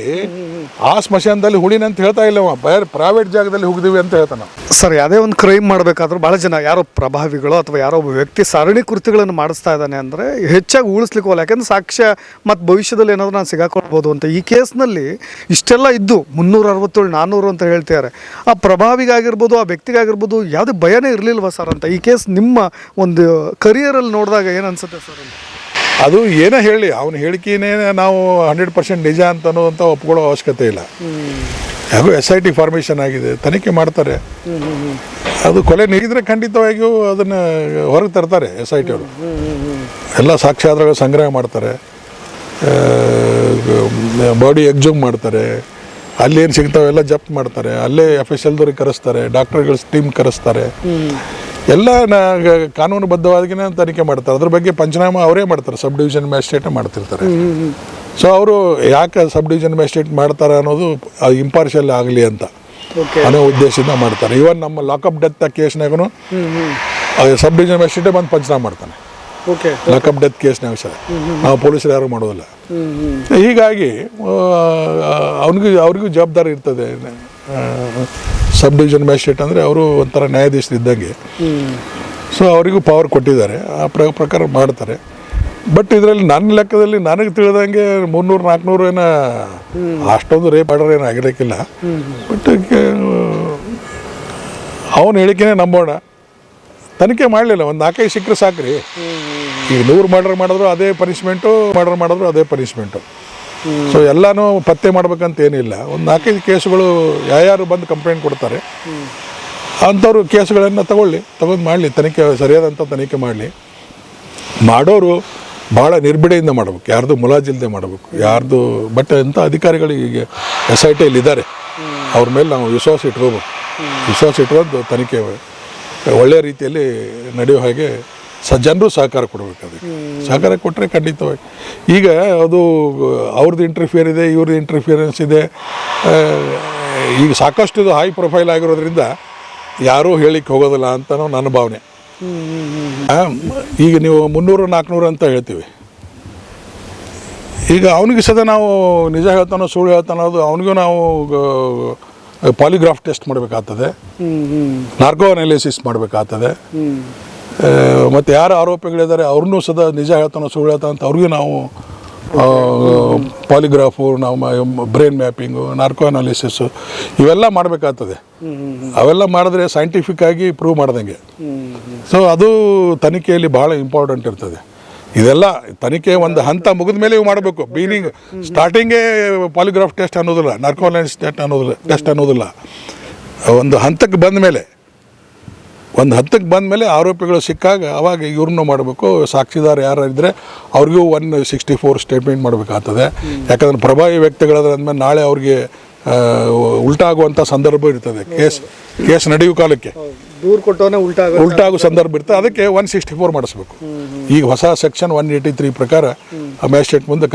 ಆ ಸ್ಮಶಾನದಲ್ಲಿ ಹುಳಿನ ಅಂತ ಹೇಳ್ತಾ ಇಲ್ಲ ಬೇರೆ ಪ್ರೈವೇಟ್ ಜಾಗದಲ್ಲಿ ಹೋಗಿದ್ದೀವಿ ಅಂತ ಹೇಳ್ತಾನೆ. ಸರ್, ಯಾವುದೇ ಒಂದು ಕ್ರೈಮ್ ಮಾಡಬೇಕಾದ್ರೂ ಭಾಳ ಜನ ಯಾರೋ ಪ್ರಭಾವಿಗಳು ಅಥವಾ ಯಾರೋ ಒಬ್ಬ ವ್ಯಕ್ತಿ ಸರಣಿ ಕೃತಿಗಳನ್ನು ಮಾಡಿಸ್ತಾ ಇದ್ದಾನೆ ಅಂದರೆ ಹೆಚ್ಚಾಗಿ ಉಳಿಸ್ಲಿಕ್ಕೆ ಹೋಗಲ್ಲ ಯಾಕಂದ್ರೆ ಸಾಕ್ಷ್ಯ ಮತ್ತು ಭವಿಷ್ಯದಲ್ಲಿ ಏನಾದರೂ ನಾನು ಸಿಗಾಕೊಳ್ಬೋದು ಅಂತ ಈ ಕೇಸ್ನಲ್ಲಿ ಇಷ್ಟೆಲ್ಲ ಇದ್ದು ಮುನ್ನೂರ ಅರವತ್ತೇಳು ನಾನ್ನೂರು ಅಂತ ಹೇಳ್ತಿದ್ದಾರೆ. ಆ ಪ್ರಭಾವಿಗಾಗಿರ್ಬೋದು, ಆ ವ್ಯಕ್ತಿಗಾಗಿರ್ಬೋದು ಯಾವುದೇ ಭಯನೇ ಇರಲಿಲ್ವ ಸರ್ ಅಂತ ಈ ಕೇಸ್ ನಿಮ್ಮ ಒಂದು ಕರಿಯರಲ್ಲಿ ನೋಡಿದಾಗ ಏನು ಅನ್ಸುತ್ತೆ ಸರ್ ಅಂತ ಅದು ಏನೇ ಹೇಳಿ, ಅವನ ಹೇಳಿಕೆನೇ ನಾವು ಹಂಡ್ರೆಡ್ ಪರ್ಸೆಂಟ್ ನಿಜ ಅಂತ ಅನ್ನೋದಂತ ಒಪ್ಕೊಳ್ಳೋ ಅವಶ್ಯಕತೆ ಇಲ್ಲ. ಹಾಗೂ ಎಸ್ ಐ ಟಿ ಫಾರ್ಮೇಷನ್ ಆಗಿದೆ, ತನಿಖೆ ಮಾಡ್ತಾರೆ. ಅದು ಕೊಲೆ ನೀಗಿದ್ರೆ ಖಂಡಿತವಾಗಿಯೂ ಅದನ್ನು ಹೊರಗೆ ತರ್ತಾರೆ ಎಸ್ ಐ ಟಿ ಅವರು. ಎಲ್ಲ ಸಾಕ್ಷ್ಯಾಧಾರಗಳು ಸಂಗ್ರಹ ಮಾಡ್ತಾರೆ. ಬಾಡಿ ಎಕ್ಸೂಮ್ ಮಾಡ್ತಾರೆ. ಏನು ಸಿಗ್ತಾವೆಲ್ಲ ಜಪ್ತ್ ಮಾಡ್ತಾರೆ. ಅಲ್ಲೇ ಎಲ್ದವ್ರಿಗೆ ಕರೆಸ್ತಾರೆ ಡಾಕ್ಟರ್ಗಳ ಟೀಮ್ ಕರೆಸ್ತಾರೆ. ಎಲ್ಲ ನಾ ಕಾನೂನು ಬದ್ಧವಾಗಿನೇ ತನಿಖೆ ಮಾಡ್ತಾರೆ. ಅದ್ರ ಬಗ್ಗೆ ಪಂಚನಾಮ ಅವರೇ ಮಾಡ್ತಾರೆ. ಸಬ್ ಡಿವಿಷನ್ ಮ್ಯಾಜಿಸ್ಟ್ರೇಟ್ ಮಾಡ್ತಿರ್ತಾರೆ. ಸೊ ಅವರು ಯಾಕೆ ಸಬ್ ಡಿವಿಷನ್ ಮ್ಯಾಜಿಸ್ಟ್ರೇಟ್ ಮಾಡ್ತಾರೆ ಅನ್ನೋದು ಇಂಪಾರ್ಷಿಯಲ್ ಆಗಲಿ ಅಂತ ಅನ್ನೋ ಉದ್ದೇಶದಿಂದ ಮಾಡ್ತಾರೆ. ಇವನ್ ನಮ್ಮ ಲಾಕಪ್ ಡೆತ್ ಕೇಸ್ನಾಗೂ ಸಬ್ ಡಿವಿಷನ್ ಮ್ಯಾಜಿಸ್ಟ್ರೇಟೇ ಬಂದು ಪಂಚನಾಮ ಮಾಡ್ತಾನೆ. ಓಕೆ ಲಾಕಪ್ ಡೆತ್ ಕೇಸ್ನಾಗ ಸರ್ ನಾವು ಪೊಲೀಸರು ಯಾರು ಮಾಡೋದಿಲ್ಲ. ಹೀಗಾಗಿ ಅವನಿಗೂ ಅವ್ರಿಗೂ ಜವಾಬ್ದಾರಿ ಇರ್ತದೆ. ಸಬ್ ಡಿವಿಷನ್ ಮ್ಯಾಜಿಸ್ಟ್ರೇಟ್ ಅಂದರೆ ಅವರು ಒಂಥರ ನ್ಯಾಯಾಧೀಶರು ಇದ್ದಂಗೆ. ಸೊ ಅವರಿಗೂ ಪವರ್ ಕೊಟ್ಟಿದ್ದಾರೆ. ಆ ಪ್ರ, ಪ್ರಕಾರ ಮಾಡ್ತಾರೆ. ಬಟ್ ಇದರಲ್ಲಿ ನನ್ನ ಲೆಕ್ಕದಲ್ಲಿ ನನಗೆ ತಿಳಿದಂಗೆ ಮುನ್ನೂರು, ನಾಲ್ಕುನೂರು ಏನೋ ಅಷ್ಟೊಂದು ರೇಪ್ ಆರ್ಡರ್ ಏನು ಆಗಿರೋಕ್ಕಿಲ್ಲ ಬಟ್ ಅವನ ಹೇಳಿಕೆನೇ ನಂಬೋಣ. ತನಿಖೆ ಮಾಡಲಿಲ್ಲ. ಒಂದು ನಾಲ್ಕೈದು ಸಿಕ್ಕರೆ ಸಾಕ್ರಿ. ಈಗ ನೂರು ಮರ್ಡರ್ ಮಾಡಿದ್ರು ಅದೇ ಪನಿಷ್ಮೆಂಟು ಮರ್ಡರ್ ಮಾಡಿದ್ರು ಅದೇ ಪನಿಷ್ಮೆಂಟು ಸೊ ಎಲ್ಲನೂ ಪತ್ತೆ ಮಾಡ್ಬೇಕಂತ ಏನಿಲ್ಲ. ಒಂದು ನಾಲ್ಕೈದು ಕೇಸುಗಳು ಯಾರ್ಯಾರು ಬಂದು ಕಂಪ್ಲೇಂಟ್ ಕೊಡ್ತಾರೆ, ಅಂಥವ್ರು ಕೇಸ್ಗಳನ್ನು ತಗೊಳ್ಳಿ, ತಗೊಂಡು ಮಾಡಲಿ, ತನಿಖೆ ಸರಿಯಾದಂಥ ತನಿಖೆ ಮಾಡಲಿ. ಮಾಡೋರು ಭಾಳ ನಿರ್ಬಿಡೆಯಿಂದ ಮಾಡಬೇಕು. ಯಾರ್ದು ಮುಲಾಜಿಲ್ದೆ ಮಾಡಬೇಕು. ಯಾರ್ದು ಬಟ್ ಎಂಥ ಅಧಿಕಾರಿಗಳು ಈಗ ಎಸ್ ಐ ಟಿಯಲ್ಲಿ ಇದ್ದಾರೆ. ಅವ್ರ ಮೇಲೆ ನಾವು ವಿಶ್ವಾಸ ಇಟ್ಕೋಬೇಕು. ವಿಶ್ವಾಸ ಇಟ್ಕೊಂಡು ತನಿಖೆ ಒಳ್ಳೆಯ ರೀತಿಯಲ್ಲಿ ನಡೆಯೋ ಹಾಗೆ ಸ ಜನರು ಸಹಕಾರ ಕೊಡಬೇಕು ಅದಕ್ಕೆ. ಸಹಕಾರ ಕೊಟ್ಟರೆ ಖಂಡಿತವಾಗಿ. ಈಗ ಅದು ಅವ್ರದ್ದು ಇಂಟರ್ಫಿಯರ್ ಇದೆ ಇವ್ರದ್ದು ಇಂಟರ್ಫಿಯರೆನ್ಸ್ ಇದೆ. ಈಗ ಸಾಕಷ್ಟು ಇದು ಹೈ ಪ್ರೊಫೈಲ್ ಆಗಿರೋದ್ರಿಂದ ಯಾರೂ ಹೇಳಿಕ್ಕೆ ಹೋಗೋದಿಲ್ಲ ಅಂತ ನನ್ನ ಭಾವನೆ. ಈಗ ನೀವು ಮುನ್ನೂರು ನಾಲ್ಕುನೂರು ಅಂತ ಹೇಳ್ತೀವಿ. ಈಗ ಅವನಿಗೆ ಸದ ನಾವು ನಿಜ ಹೇಳ್ತಾನೋ ಸುಳ್ಳು ಹೇಳ್ತಾನೋ ಅದು ಅವನಿಗೂ ನಾವು ಪಾಲಿಗ್ರಾಫ್ ಟೆಸ್ಟ್ ಮಾಡಬೇಕಾಗ್ತದೆ. ನಾರ್ಕೋ ಅನಾಲಿಸಿಸ್ ಮಾಡಬೇಕಾಗ್ತದೆ. ಮತ್ತು ಯಾರು ಆರೋಪಿಗಳಿದ್ದಾರೆ, ಅವ್ರನ್ನೂ ಸದಾ ನಿಜ ಹೇಳ್ತಾನೋ ಸುಳ್ಳು ಹೇಳ್ತಾನೋ ಅಂತ ಅವ್ರಿಗೂ ನಾವು ಪಾಲಿಗ್ರಾಫು, ನಾವು ಬ್ರೈನ್ ಮ್ಯಾಪಿಂಗು, ನಾರ್ಕೋ ಅನಾಲಿಸಿಸು, ಇವೆಲ್ಲ ಮಾಡಬೇಕಾಗ್ತದೆ. ಅವೆಲ್ಲ ಮಾಡಿದ್ರೆ ಸೈಂಟಿಫಿಕ್ ಆಗಿ ಪ್ರೂವ್ ಮಾಡ್ದಂಗೆ. ಸೊ ಅದು ತನಿಖೆಯಲ್ಲಿ ಭಾಳ ಇಂಪಾರ್ಟೆಂಟ್ ಇರ್ತದೆ. ಇದೆಲ್ಲ ತನಿಖೆ ಒಂದು ಹಂತ ಮುಗಿದ ಮೇಲೆ ಇವು ಮಾಡಬೇಕು. ಬೀನಿಂಗ್ ಸ್ಟಾರ್ಟಿಂಗೇ ಪಾಲಿಗ್ರಾಫ್ ಟೆಸ್ಟ್ ಅನ್ನೋದಿಲ್ಲ ನಾರ್ಕೋಲೈನ್ಸ್ ಟೆಸ್ಟ್ ಅನ್ನೋದಿಲ್ಲ ಟೆಸ್ಟ್ ಅನ್ನೋದಿಲ್ಲ. ಒಂದು ಹಂತಕ್ಕೆ ಬಂದ ಮೇಲೆ ಒಂದು ಹತ್ತಕ್ಕೆ ಬಂದ ಮೇಲೆ ಆರೋಪಿಗಳು ಸಿಕ್ಕಾಗ ಅವಾಗ ಇವ್ರನ್ನೂ ಮಾಡಬೇಕು ಸಾಕ್ಷಿದಾರ ಯಾರು ಇದ್ದರೆ ಅವ್ರಿಗೂ ಒನ್ ಸಿಕ್ಸ್ಟಿ ಫೋರ್ ಸ್ಟೇಟ್ಮೆಂಟ್ ಮಾಡಬೇಕಾಗ್ತದೆ. ಯಾಕಂದ್ರೆ ಪ್ರಭಾವಿ ವ್ಯಕ್ತಿಗಳಾದ್ರೆ ವ್ಯಕ್ತಿಗಳಾದ್ಮೇಲೆ ನಾಳೆ ಅವ್ರಿಗೆ ಉಲ್ಟಾಗುವಂಥ ಉಲ್ಟಾ ಸಂದರ್ಭ ಇರ್ತದೆ ಕೇಸ್ ಕೇಸ್ ನಡೆಯುವ ಕಾಲಕ್ಕೆ. ದೂರ ಕೊಟ್ಟವನೇ ಉಲ್ಟಾ ಆಗೋದು. ಉಲ್ಟಾಗೋ ಸಂದರ್ಭ ಇರ್ತದೆ ಅದಕ್ಕೆ ಒನ್ ಸಿಕ್ಸ್ಟಿ ಫೋರ್ ಮಾಡಿಸ್ಬೇಕು. ಈಗ ಹೊಸ ಸೆಕ್ಷನ್ ಒನ್ ಏಯ್ಟಿ ತ್ರೀ ಪ್ರಕಾರ ಮ್ಯಾಜಿಸ್ಟ್ರೇಟ್ ಮುಂದೆ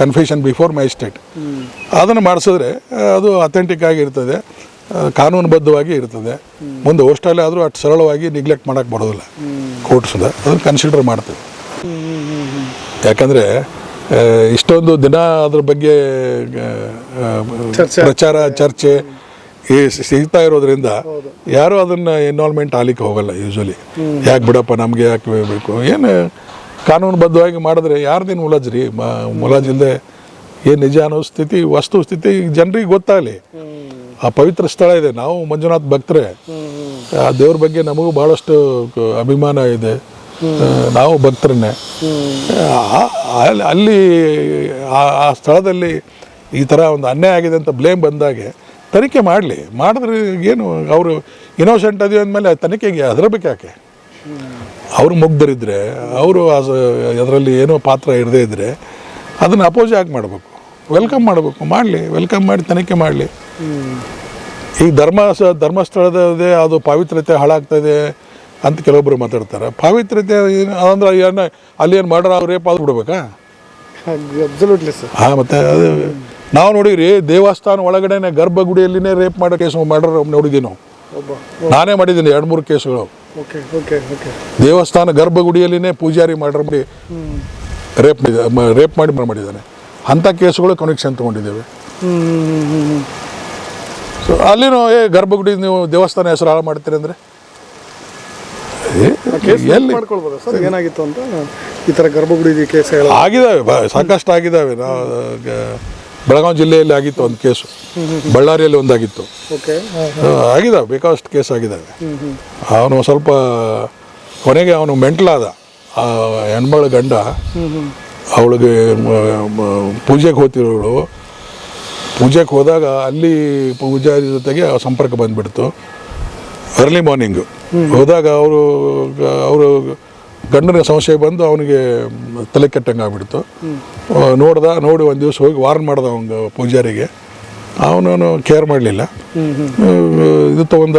ಕನ್ಫೆಷನ್ ಬಿಫೋರ್ ಮ್ಯಾಜಿಸ್ಟ್ರೇಟ್. ಅದನ್ನು ಮಾಡಿಸಿದ್ರೆ ಅದು ಅಥೆಂಟಿಕ್ ಆಗಿ ಇರ್ತದೆ. ಆ, ಕಾನೂನುಬದ್ಧವಾಗಿ ಇರ್ತದೆ. ಮುಂದೆ ಹೋಸ್ಟೆಲ್ ಆದರೂ ಅಷ್ಟು ಸರಳವಾಗಿ ನಿಗ್ಲೆಕ್ಟ್ ಮಾಡೋಕ್ಕೆ ಬರೋದಿಲ್ಲ. ಕೋರ್ಟ್ ಸುದ ಅದನ್ನು ಕನ್ಸಿಡರ್ ಮಾಡ್ತೇವೆ. ಯಾಕಂದರೆ ಇಷ್ಟೊಂದು ದಿನ ಅದ್ರ ಬಗ್ಗೆ. ಪ್ರಚಾರ ಚರ್ಚೆ ಈ ಸಿಗ್ತಾ ಇರೋದ್ರಿಂದ ಯಾರು ಅದನ್ನ ಇನ್ವಾಲ್ವ್ಮೆಂಟ್ ಆಗ್ಲಿಕ್ಕೆ ಹೋಗಲ್ಲ ಯೂಶ್ವಲಿ ಯಾಕೆ ಬಿಡಪ್ಪ ನಮಗೆ ಯಾಕೆ ಬೇಕು? ಏನು ಕಾನೂನುಬದ್ಧವಾಗಿ ಮಾಡಿದ್ರೆ ಯಾರ್ದೇನು ಮುಲಾಜ್ರಿ? ಮುಲಾಜಿಲ್ಲದೆ ಏನು ನಿಜ ಅನ್ನೋ ಸ್ಥಿತಿ ವಸ್ತು ಸ್ಥಿತಿ ಜನರಿಗೆ ಗೊತ್ತಾಗಲಿ. ಆ ಪವಿತ್ರ ಸ್ಥಳ ಇದೆ. ನಾವು ಮಂಜುನಾಥ್ ಭಕ್ತರೇ. ಆ ದೇವ್ರ ಬಗ್ಗೆ ನಮಗೂ ಬಹಳಷ್ಟು ಅಭಿಮಾನ ಇದೆ. ನಾವು ಭಕ್ತರನ್ನೇ. ಅಲ್ಲಿ- ಆ ಸ್ಥಳದಲ್ಲಿ ಈ ಥರ ಒಂದು ಅನ್ಯಾಯ ಆಗಿದೆ ಅಂತ ಬ್ಲೇಮ್ ಬಂದಾಗೆ ತನಿಖೆ ಮಾಡಲಿ. ಮಾಡಿದ್ರೆ ಏನು, ಅವರು ಇನೋಸೆಂಟ್ ಅದೀವಿ ಅಂದಮೇಲೆ ತನಿಖೆಗೆ ಹೆದರಬೇಕು ಯಾಕೆ? ಅವರು ಮುಗ್ಧರಿದ್ದರೆ ಅವರು ಅದರಲ್ಲಿ ಏನೋ ಪಾತ್ರ ಇರದೇ ಇದ್ದರೆ ಅದನ್ನು ಅಪೋಸ್ ಯಾಕೆ ಮಾಡಬೇಕು? ವೆಲ್ಕಮ್ ಮಾಡಬೇಕು. ಮಾಡಲಿ. ವೆಲ್ಕಮ್ ಮಾಡಿ ತನಿಖೆ ಮಾಡಲಿ. ಈಗ ಧರ್ಮ ಧರ್ಮಸ್ಥಳದ ಅದು ಪಾವಿತ್ರ್ಯತೆ ಇದೆ ಅಂತ ಕೆಲವೊಬ್ಬರು ಮಾತಾಡ್ತಾರೆ. ಪಾವಿತ್ರ್ಯತೆ ಅಂದ್ರೆ ಏನು ಅಲ್ಲಿ ಏನು ಮಾಡ್ರ ರೇಪ್ ಆದ್ರೂ ಬಿಡ್ಬೇಕಾ? ಅಬ್ಸಲ್ಯೂಟ್ಲಿ ಸರ್ ಹಾಂ ಮತ್ತೆ ಅದು ನಾವು ನೋಡಿರಿ ದೇವಸ್ಥಾನ ಒಳಗಡೆನೆ ಗರ್ಭಗುಡಿಯಲ್ಲಿನೇ ರೇಪ್ ಮಾಡೋ ಕೇಸು ಮಾಡ್ರ ನೋಡಿದ್ದೀವಿ ನಾವು. ನಾನೇ ಮಾಡಿದ್ದೀನಿ ಎರಡು ಮೂರು ಕೇಸುಗಳು. ಓಕೆ ಓಕೆ ಓಕೆ ದೇವಸ್ಥಾನ ಗರ್ಭಗುಡಿಯಲ್ಲಿನೇ ಪೂಜಾರಿ ಮಾಡ್ರ ಮಾಡಿ ರೇಪ್ ರೇಪ್ ಮಾಡಿ ಮಾಡಿದ್ದಾನೆ ಅಂಥ ಕೇಸುಗಳು ಕನೆಕ್ಷನ್ ತೊಗೊಂಡಿದ್ದೇವೆ. ಸೊ ಅಲ್ಲಿನೂ ಏ ಗರ್ಭಗುಡಿ ನೀವು ದೇವಸ್ಥಾನ ಹೆಸರು ಹಾಳು ಮಾಡ್ತೀರಿ ಅಂದರೆ? ಎಲ್ಲಿ? ಮಾಡ್ಕೊಳ್ಬೋದಾ ಸರ್? ಏನಾಗಿತ್ತು ಅಂತ? ಈ ಥರ ಗರ್ಭಗುಡಿ ಕೇಸ್ ಆಗಿದ್ದಾವೆ ಸಾಕಷ್ಟು ಆಗಿದ್ದಾವೆ. ನಾವು ಬೆಳಗಾವಿ ಜಿಲ್ಲೆಯಲ್ಲಿ ಆಗಿತ್ತು ಒಂದು ಕೇಸು. ಬಳ್ಳಾರಿಯಲ್ಲಿ ಒಂದಾಗಿತ್ತು. ಓಕೆ ಆ, ಆಗಿದ್ದಾವೆ ಬೇಕಾದಷ್ಟು ಕೇಸ್ ಆಗಿದ್ದಾವೆ. ಅವನು ಸ್ವಲ್ಪ ಕೊನೆಗೆ ಅವನು ಮೆಂಟ್ಲಾದ. ಆ ಹೆಣ್ಮಳ ಗಂಡ ಅವಳಿಗೆ ಪೂಜೆಗೆ ಹೋಗ್ತಿರೋಳು ಪೂಜೆಗೆ ಹೋದಾಗ ಅಲ್ಲಿ ಪೂಜಾರಿ ಜೊತೆಗೆ ಸಂಪರ್ಕ ಬಂದ್ಬಿಡ್ತು. ಅರ್ಲಿ ಮಾರ್ನಿಂಗು ಹೋದಾಗ ಅವರು ಅವರು ಗಂಡನ ಸಮಸ್ಯೆ ಬಂದು ಅವನಿಗೆ ತಲೆ ಕೆಟ್ಟಂಗೆ ಆಗ್ಬಿಡ್ತು. ನೋಡ್ದ ನೋಡಿ ಒಂದು ದಿವಸ ಹೋಗಿ ವಾರ್ನ್ ಮಾಡ್ದ ಅವಂಗೆ ಪೂಜಾರಿಗೆ. ಅವನು ಕೇರ್ ಮಾಡಲಿಲ್ಲ. ಇದು ತಗೊಂಡ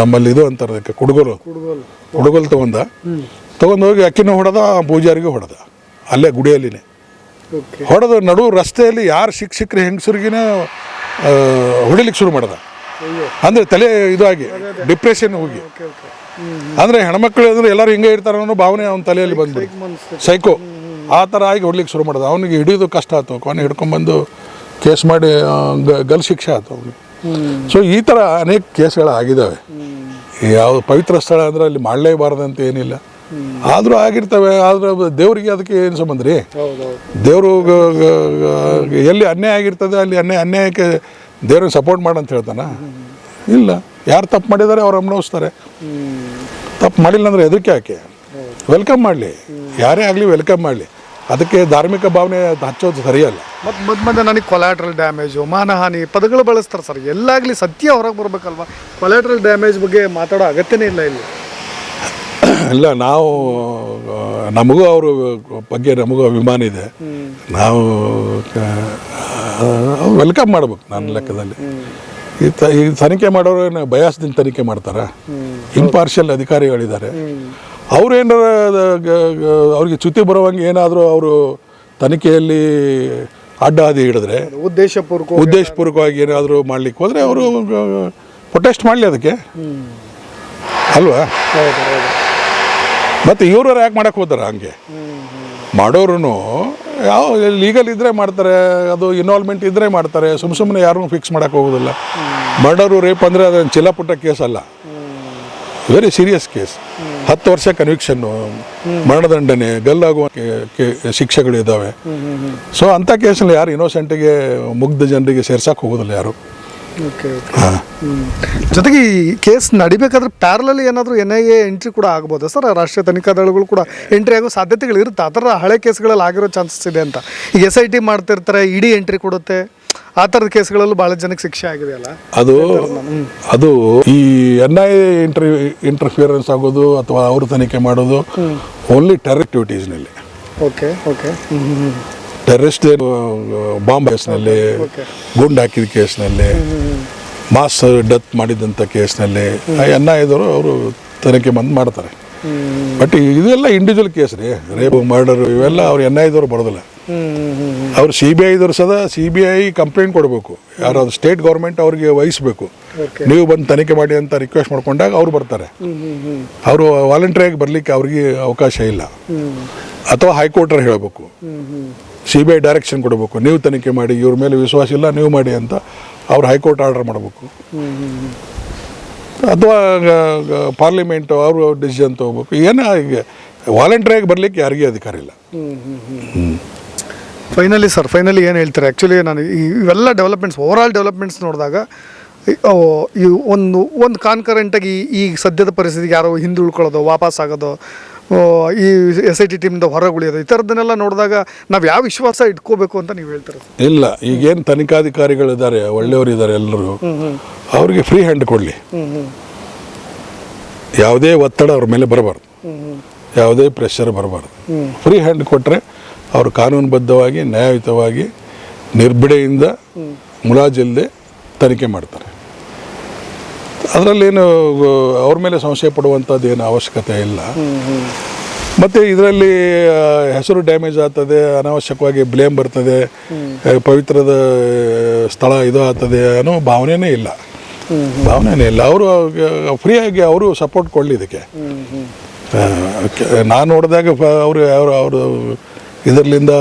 ನಮ್ಮಲ್ಲಿ ಇದು ಅಂತಾರೆ ಅದಕ್ಕೆ ಕುಡುಗೋಲು. ಕುಡುಗೋಲು. ತಗೊಂಡ. ತಗೊಂಡೋಗಿ ಹೋಗಿ ಅಕ್ಕಿನೂ ಹೊಡೆದ ಪೂಜಾರಿಗೂ ಹೊಡೆದ. ಅಲ್ಲೇ ಗುಡಿಯಲ್ಲಿನೇ. ಹೊಡೆದು ನಡು ರಸ್ತೆಯಲ್ಲಿ ಯಾರು ಶಿಕ್ಷಕರು ಹೆಂಗಸರಿಗಿನ ಹೊಡಿಲಿಕ್ಕೆ ಶುರು ಮಾಡ್ದ. ಅಂದರೆ ತಲೆ ಇದಾಗಿ ಡಿಪ್ರೆಷನ್ ಹೋಗಿ. ಅಂದರೆ ಹೆಣ್ಮಕ್ಳು ಅಂದ್ರೆ ಎಲ್ಲರೂ ಹಿಂಗೆ ಇರ್ತಾರೆ ಅನ್ನೋ ಭಾವನೆ ಅವ್ನ ತಲೆಯಲ್ಲಿ ಬಂದ್ಬಿಟ್ಟು ಸೈಕೋ ಆ ಥರ ಆಗಿ ಹೊಡ್ಲಿಕ್ಕೆ ಶುರು ಮಾಡ್ದೆ. ಅವನಿಗೆ ಹಿಡಿಯೋದು ಕಷ್ಟ ಆಯ್ತು ಕೊನೆ ಹಿಡ್ಕೊಂಬಂದು ಕೇಸ್ ಮಾಡಿ ಗಲ್ ಶಿಕ್ಷೆ ಆಯ್ತು ಅವನಿಗೆ. ಸೊ ಈ ಥರ ಅನೇಕ ಕೇಸ್ಗಳು ಆಗಿದ್ದಾವೆ ಯಾವ ಪವಿತ್ರ ಸ್ಥಳ ಅಂದರೆ ಅಲ್ಲಿ ಮಾಡಲೇಬಾರ್ದಂತ ಏನಿಲ್ಲ ಆದರೂ ಆಗಿರ್ತವೆ, ಆದ್ರೆ ದೇವರಿಗೆ ಅದಕ್ಕೆ ಏನು ಸಂಬಂಧ ರೀ? ದೇವರು ಎಲ್ಲಿ ಅನ್ಯಾಯ ಆಗಿರ್ತದೆ, ಅಲ್ಲಿ ಅನ್ಯಾಯ, ಅನ್ಯಾಯಕ್ಕೆ ದೇವ್ರಿಗೆ ಸಪೋರ್ಟ್ ಮಾಡಂತ ಹೇಳ್ತಾನ? ಇಲ್ಲ. ಯಾರು ತಪ್ಪು ಮಾಡಿದ್ದಾರೆ, ಅವ್ರು ಅನುಭವಿಸ್ತಾರೆ ತಪ್ಪು ಮಾಡಿಲ್ಲ ಅಂದರೆ ಎದಕ್ಕೆ ಯಾಕೆ? ವೆಲ್ಕಮ್ ಮಾಡಲಿ. ಯಾರೇ ಆಗಲಿ ವೆಲ್ಕಮ್ ಮಾಡಲಿ. ಅದಕ್ಕೆ ಧಾರ್ಮಿಕ ಭಾವನೆ ಹಚ್ಚೋದು ಸರಿಯಲ್ಲ. ಮತ್ತು ಮಧ್ಯೆ ನನಗೆ ಕೊಲಾಟ್ರಲ್ ಡ್ಯಾಮೇಜು ಮಾನಹಾನಿ, ಪದಗಳು ಬಳಸ್ತಾರೆ ಸರ್. ಎಲ್ಲಾಗಲಿ ಸತ್ಯ ಹೊರಗೆ ಬರ್ಬೇಕಲ್ವಾ? ಕೊಲಾಟ್ರಲ್ ಡ್ಯಾಮೇಜ್ ಬಗ್ಗೆ ಮಾತಾಡೋ ಅಗತ್ಯನೇ ಇಲ್ಲ ಇಲ್ಲಿ. ಇಲ್ಲ ನಾವು ನಮಗೂ ಅವರು ಬಗ್ಗೆ ನಮಗೂ ಅಭಿಮಾನ ಇದೆ. ನಾವು ವೆಲ್ಕಮ್ ಮಾಡ್ಬೇಕು ನನ್ನ ಲೆಕ್ಕದಲ್ಲಿ. ಈ ತ ಈ ತನಿಖೆ ಮಾಡೋರು ಬಯಾಸ್ದಿಂದ ತನಿಖೆ ಮಾಡ್ತಾರ? ಇಂಪಾರ್ಷಿಯಲ್ ಅಧಿಕಾರಿಗಳಿದ್ದಾರೆ. ಅವ್ರು ಏನಾರ ಅವ್ರಿಗೆ ಚ್ಯುತಿ ಬರೋವಂಗೆ ಏನಾದರೂ ಅವರು ತನಿಖೆಯಲ್ಲಿ ಅಡ್ಡ ಹಾದಿ ಹಿಡಿದ್ರೆ ಉದ್ದೇಶಪೂರ್ವಕ ಉದ್ದೇಶಪೂರ್ವಕವಾಗಿ ಏನಾದರೂ ಮಾಡ್ಲಿಕ್ಕೆ ಹೋದರೆ ಅವರು ಪ್ರೊಟೆಸ್ಟ್ ಮಾಡಲಿ ಅದಕ್ಕೆ. ಅಲ್ವಾ? ಮತ್ತು ಇವರು ಯಾಕೆ ಮಾಡಕ್ಕೆ ಹೋದಾರ ಹಂಗೆ? ಮಾಡೋರು ಯಾವ ಲೀಗಲ್ ಇದ್ದರೆ ಮಾಡ್ತಾರೆ, ಅದು ಇನ್ವಾಲ್ವ್ಮೆಂಟ್ ಇದ್ದರೆ ಮಾಡ್ತಾರೆ ಸುಮ್ಮ ಸುಮ್ಮನೆ ಯಾರೂ ಫಿಕ್ಸ್ ಮಾಡೋಕ್ಕೆ ಹೋಗೋದಿಲ್ಲ. ಮರ್ಡರು ರೇಪ್ ಅಂದರೆ ಅದೊಂದು ಚಿಲ್ಲಪುಟ್ಟ ಕೇಸ್ ಅಲ್ಲ. ವೆರಿ ಸೀರಿಯಸ್ ಕೇಸ್ ಹತ್ತು ವರ್ಷ ಕನ್ವಿಕ್ಷನ್ನು ಮರಣದಂಡನೆ, ಗಲ್ಲಾಗುವ ಶಿಕ್ಷೆಗಳಿದ್ದಾವೆ ಸೊ ಅಂಥ ಕೇಸಲ್ಲಿ ಯಾರು ಇನ್ನೋಸೆಂಟಿಗೆ ಮುಗ್ಧ ಜನರಿಗೆ ಸೇರ್ಸಕ್ಕೆ ಹೋಗೋದಿಲ್ಲ ಯಾರು? ಜೊತೆಗೆ ಈ ಕೇಸ್ ನಡಿಬೇಕಾದ್ರೆ ಪ್ಯಾರಲಲ್ಲಿ ಏನಾದರೂ ಎನ್ ಐ ಎ ಎಂಟ್ರಿ ಕೂಡ ಆಗ್ಬೋದಾ ಸರ್? ರಾಷ್ಟ್ರೀಯ ತನಿಖಾ ದಳಗಳು ಕೂಡ ಎಂಟ್ರಿ ಆಗೋ ಸಾಧ್ಯತೆಗಳು ಇರುತ್ತೆ? ಆ ಥರ ಹಳೆ ಕೇಸ್ಗಳಲ್ಲಿ ಆಗಿರೋ ಚಾನ್ಸಸ್ ಇದೆ ಅಂತ. ಈಗ ಎಸ್ ಐ ಟಿ ಮಾಡ್ತಿರ್ತಾರೆ ಇಡಿ ಎಂಟ್ರಿ ಕೊಡುತ್ತೆ. ಆ ಥರದ ಕೇಸ್ಗಳಲ್ಲೂ ಭಾಳ ಜನಕ್ಕೆ ಶಿಕ್ಷೆ ಆಗಿದೆಯಲ್ಲ? ಅದು ಅದು ಈ ಎನ್ ಐ ಇಂಟರ್ ಇಂಟರ್ಫಿಯರೆನ್ಸ್ ಆಗೋದು ಅಥವಾ ಅವರು ತನಿಖೆ ಮಾಡೋದು ಓನ್ಲಿ ಟೆರ್ ಆಕ್ಟಿವಿಟೀಸ್ನಲ್ಲಿ ಓಕೆ ಓಕೆ ಹ್ಞೂ ಹ್ಞೂ ಟೆರರಿಸ್ಟ್ ಬಾಂಬ್ ಕೇಸ್ನಲ್ಲಿ ಗುಂಡು ಹಾಕಿದ ಕೇಸ್ನಲ್ಲಿ ಮಾಸ್ ಡೆತ್ ಮಾಡಿದಂಥ ಕೇಸ್ನಲ್ಲಿ ಎನ್ ಐ ಇದ್ದವರು ಅವರು ತನಿಖೆ ಬಂದು ಮಾಡ್ತಾರೆ. ಬಟ್ ಇದೆಲ್ಲ ಇಂಡಿವಿಜುವಲ್ ಕೇಸ್ ರೀ. ರೇಪ್ ಮರ್ಡರ್ ಇವೆಲ್ಲ ಅವ್ರು ಎನ್ ಐ ಇದ್ದವ್ರು ಬರೋದಿಲ್ಲ. ಅವ್ರು ಸಿ ಬಿ ಐದವ್ರು ಸದಾ ಸಿ ಬಿ ಐ ಕಂಪ್ಲೇಂಟ್ ಕೊಡಬೇಕು. ಯಾರು ಸ್ಟೇಟ್ ಗೌರ್ಮೆಂಟ್ ಅವ್ರಿಗೆ ವಹಿಸ್ಬೇಕು. ನೀವು ಬಂದು ತನಿಖೆ ಮಾಡಿ ಅಂತ ರಿಕ್ವೆಸ್ಟ್ ಮಾಡ್ಕೊಂಡಾಗ ಅವ್ರು ಬರ್ತಾರೆ. ಅವರು ವಾಲಂಟ್ರಿಯಾಗಿ ಬರಲಿಕ್ಕೆ ಅವ್ರಿಗೆ ಅವಕಾಶ ಇಲ್ಲ. ಅಥವಾ ಹೈಕೋರ್ಟರ್ ಹೇಳಬೇಕು. ಸಿ ಬಿ ಐ ಡೈರೆಕ್ಷನ್ ಕೊಡಬೇಕು. ನೀವು ತನಿಖೆ ಮಾಡಿ, ಇವ್ರ ಮೇಲೆ ವಿಶ್ವಾಸ ಇಲ್ಲ, ನೀವು ಮಾಡಿ ಅಂತ ಅವ್ರು ಹೈಕೋರ್ಟ್ ಆರ್ಡರ್ ಮಾಡಬೇಕು. ಅಥವಾ ಪಾರ್ಲಿಮೆಂಟು ಅವರು ಡಿಸಿಷನ್ ತಗೋಬೇಕು. ಏನೋ ಈಗ ವಾಲಂಟ್ರಿಯಾಗಿ ಬರಲಿಕ್ಕೆ ಯಾರಿಗೂ ಅಧಿಕಾರ ಇಲ್ಲ. ಫೈನಲಿ ಸರ್ ಫೈನಲಿ ಏನು ಹೇಳ್ತಾರೆ? ಆ್ಯಕ್ಚುಲಿ ನಾನು ಇವೆಲ್ಲ ಡೆವಲಪ್ಮೆಂಟ್ಸ್ ಓವರಾಲ್ ಡೆವಲಪ್ಮೆಂಟ್ಸ್ ನೋಡಿದಾಗ ಒಂದು ಒಂದು ಕಾನ್ಕರೆಂಟಾಗಿ ಈ ಸದ್ಯದ ಪರಿಸ್ಥಿತಿಗೆ ಯಾರೋ ಹಿಂದುಳ್ಕೊಳ್ಳೋದು ವಾಪಸ್ ಆಗೋದು ಈ ಎಸ್ ಐ ಟಿ ಟೀಮಿಂದ ಹೊರಗೆ ಉಳಿಯೋದು ಈ ಥರದ್ದನ್ನೆಲ್ಲ ನೋಡಿದಾಗ ನಾವು ಯಾವ ವಿಶ್ವಾಸ ಇಟ್ಕೋಬೇಕು ಅಂತ ನೀವು ಹೇಳ್ತಾರೆ ಇಲ್ಲ ಈಗೇನು ತನಿಖಾಧಿಕಾರಿಗಳಿದ್ದಾರೆ ಒಳ್ಳೆಯವರು ಇದ್ದಾರೆ ಎಲ್ಲರೂ ಅವ್ರಿಗೆ ಫ್ರೀ ಹ್ಯಾಂಡ್ ಕೊಡಲಿ. ಯಾವುದೇ ಒತ್ತಡ ಅವ್ರ ಮೇಲೆ ಬರಬಾರ್ದು. ಯಾವುದೇ ಪ್ರೆಷರ್ ಬರಬಾರ್ದು. ಫ್ರೀ ಹ್ಯಾಂಡ್ ಕೊಟ್ಟರೆ ಅವರು ಕಾನೂನುಬದ್ಧವಾಗಿ ನ್ಯಾಯಯುತವಾಗಿ ನಿರ್ಭಿಡೆಯಿಂದ ಮುಲಾಜಿಲ್ಲದೆ ತನಿಖೆ ಮಾಡ್ತಾರೆ. ಅದರಲ್ಲೇನು ಅವ್ರ ಮೇಲೆ ಸಂಶಯ ಪಡುವಂಥದ್ದು ಏನು ಅವಶ್ಯಕತೆ ಇಲ್ಲ. ಮತ್ತು ಇದರಲ್ಲಿ ಹೆಸರು ಡ್ಯಾಮೇಜ್ ಆಗ್ತದೆ ಅನಾವಶ್ಯಕವಾಗಿ ಬ್ಲೇಮ್ ಬರ್ತದೆ ಪವಿತ್ರದ ಸ್ಥಳ ಇದು ಆಗ್ತದೆ ಅನ್ನೋ ಭಾವನೆನೇ ಇಲ್ಲ. ಭಾವನೆಯೇ ಇಲ್ಲ. ಅವರು ಫ್ರೀಯಾಗಿ ಅವರು ಸಪೋರ್ಟ್ ಕೊಡಲಿ ಇದಕ್ಕೆ ನಾನು ನೋಡಿದಾಗ ಅವರು ಅವರು ಅವರು ಇದರಲ್ಲಿಂದ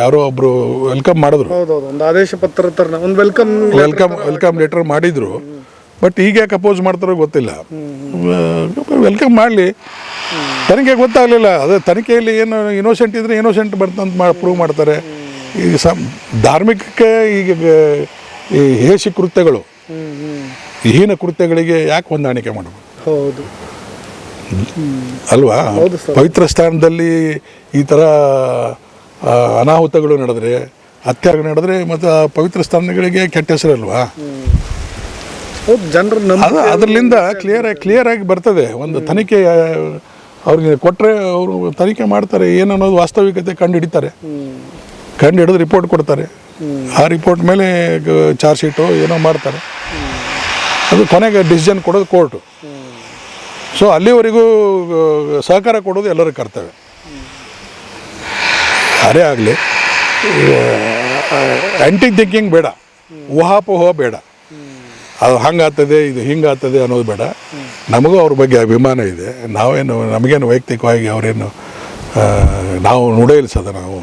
ಯಾರೋ ಒಬ್ಬರು ವೆಲ್ಕಮ್ ಮಾಡಿದ್ರು. ಒಂದು ಆದೇಶ ಪತ್ರ ಒಂದು ವೆಲ್ಕಮ್ ವೆಲ್ಕಮ್ ವೆಲ್ಕಮ್ ಲೆಟರ್ ಮಾಡಿದ್ರು. ಬಟ್ ಈಗ ಯಾಕೆ ಅಪೋಸ್ ಮಾಡ್ತಾರೋ ಗೊತ್ತಿಲ್ಲ. ವೆಲ್ಕಮ್ ಮಾಡಲಿ. ತನಿಖೆ ಗೊತ್ತಾಗಲಿಲ್ಲ. ಅದೇ ತನಿಖೆಯಲ್ಲಿ ಏನು ಇನೋಸೆಂಟ್ ಇದ್ರೆ ಇನೋಸೆಂಟ್ ಬರ್ತಂತ ಮಾ ಪ್ರೂವ್ ಮಾಡ್ತಾರೆ. ಈಗ ಸಮ್ ಧಾರ್ಮಿಕಕ್ಕೆ ಈಗ ಈ ಹೇಸಿ ಕೃತ್ಯಗಳು ಹೀನ ಕೃತ್ಯಗಳಿಗೆ ಯಾಕೆ ಹೊಂದಾಣಿಕೆ ಮಾಡಬೇಕು? ಹೌದು. ಅಲ್ವಾ? ಪವಿತ್ರ ಸ್ಥಾನದಲ್ಲಿ ಈ ಥರ ಅನಾಹುತಗಳು ನಡೆದ್ರೆ ಅತ್ಯಾಗ ನಡೆದ್ರೆ ಮತ್ತು ಪವಿತ್ರ ಸ್ಥಾನಗಳಿಗೆ ಕೆಟ್ಟ ಹೆಸರಲ್ವಾ? ಜನರು ಅದು ಅದರಿಂದ ಕ್ಲಿಯರ್ ಆಗಿ ಕ್ಲಿಯರ್ ಆಗಿ ಬರ್ತದೆ. ಒಂದು ತನಿಖೆ ಅವ್ರಿಗೆ ಕೊಟ್ಟರೆ ಅವರು ತನಿಖೆ ಮಾಡ್ತಾರೆ ಏನು ಅನ್ನೋದು ವಾಸ್ತವಿಕತೆ ಕಂಡು ಹಿಡಿತಾರೆ ಕಂಡು ಹಿಡಿದು ರಿಪೋರ್ಟ್ ಕೊಡ್ತಾರೆ. ಆ ರಿಪೋರ್ಟ್ ಮೇಲೆ ಚಾರ್ಜ್ ಶೀಟು ಏನೋ ಮಾಡ್ತಾರೆ. ಅದು ಕೊನೆಗೆ ಡಿಸಿಷನ್ ಕೊಡೋದು ಕೋರ್ಟು ಸೊ ಅಲ್ಲಿವರೆಗೂ ಸಹಕಾರ ಕೊಡೋದು ಎಲ್ಲರೂ ಕರ್ತವ್ಯ. ಯಾರೇ ಆಗಲಿ ಆ್ಯಂಟಿ ಥಿಂಕಿಂಗ್ ಬೇಡ. ಊಹಾಪೋಹ ಬೇಡ. ಅದು ಹಂಗಾಗ್ತದೆ, ಇದು ಹಿಂಗಾಗ್ತದೆ ಅನ್ನೋದು ಬೇಡ. ನಮಗೂ ಅವ್ರ ಬಗ್ಗೆ ಅಭಿಮಾನ ಇದೆ. ನಾವೇನು, ನಮಗೇನು ವೈಯಕ್ತಿಕವಾಗಿ ಅವರೇನು ನೋಡೇ ಇಲ್ಲ ನೋಡೇಲಿಸದ ನಾವು.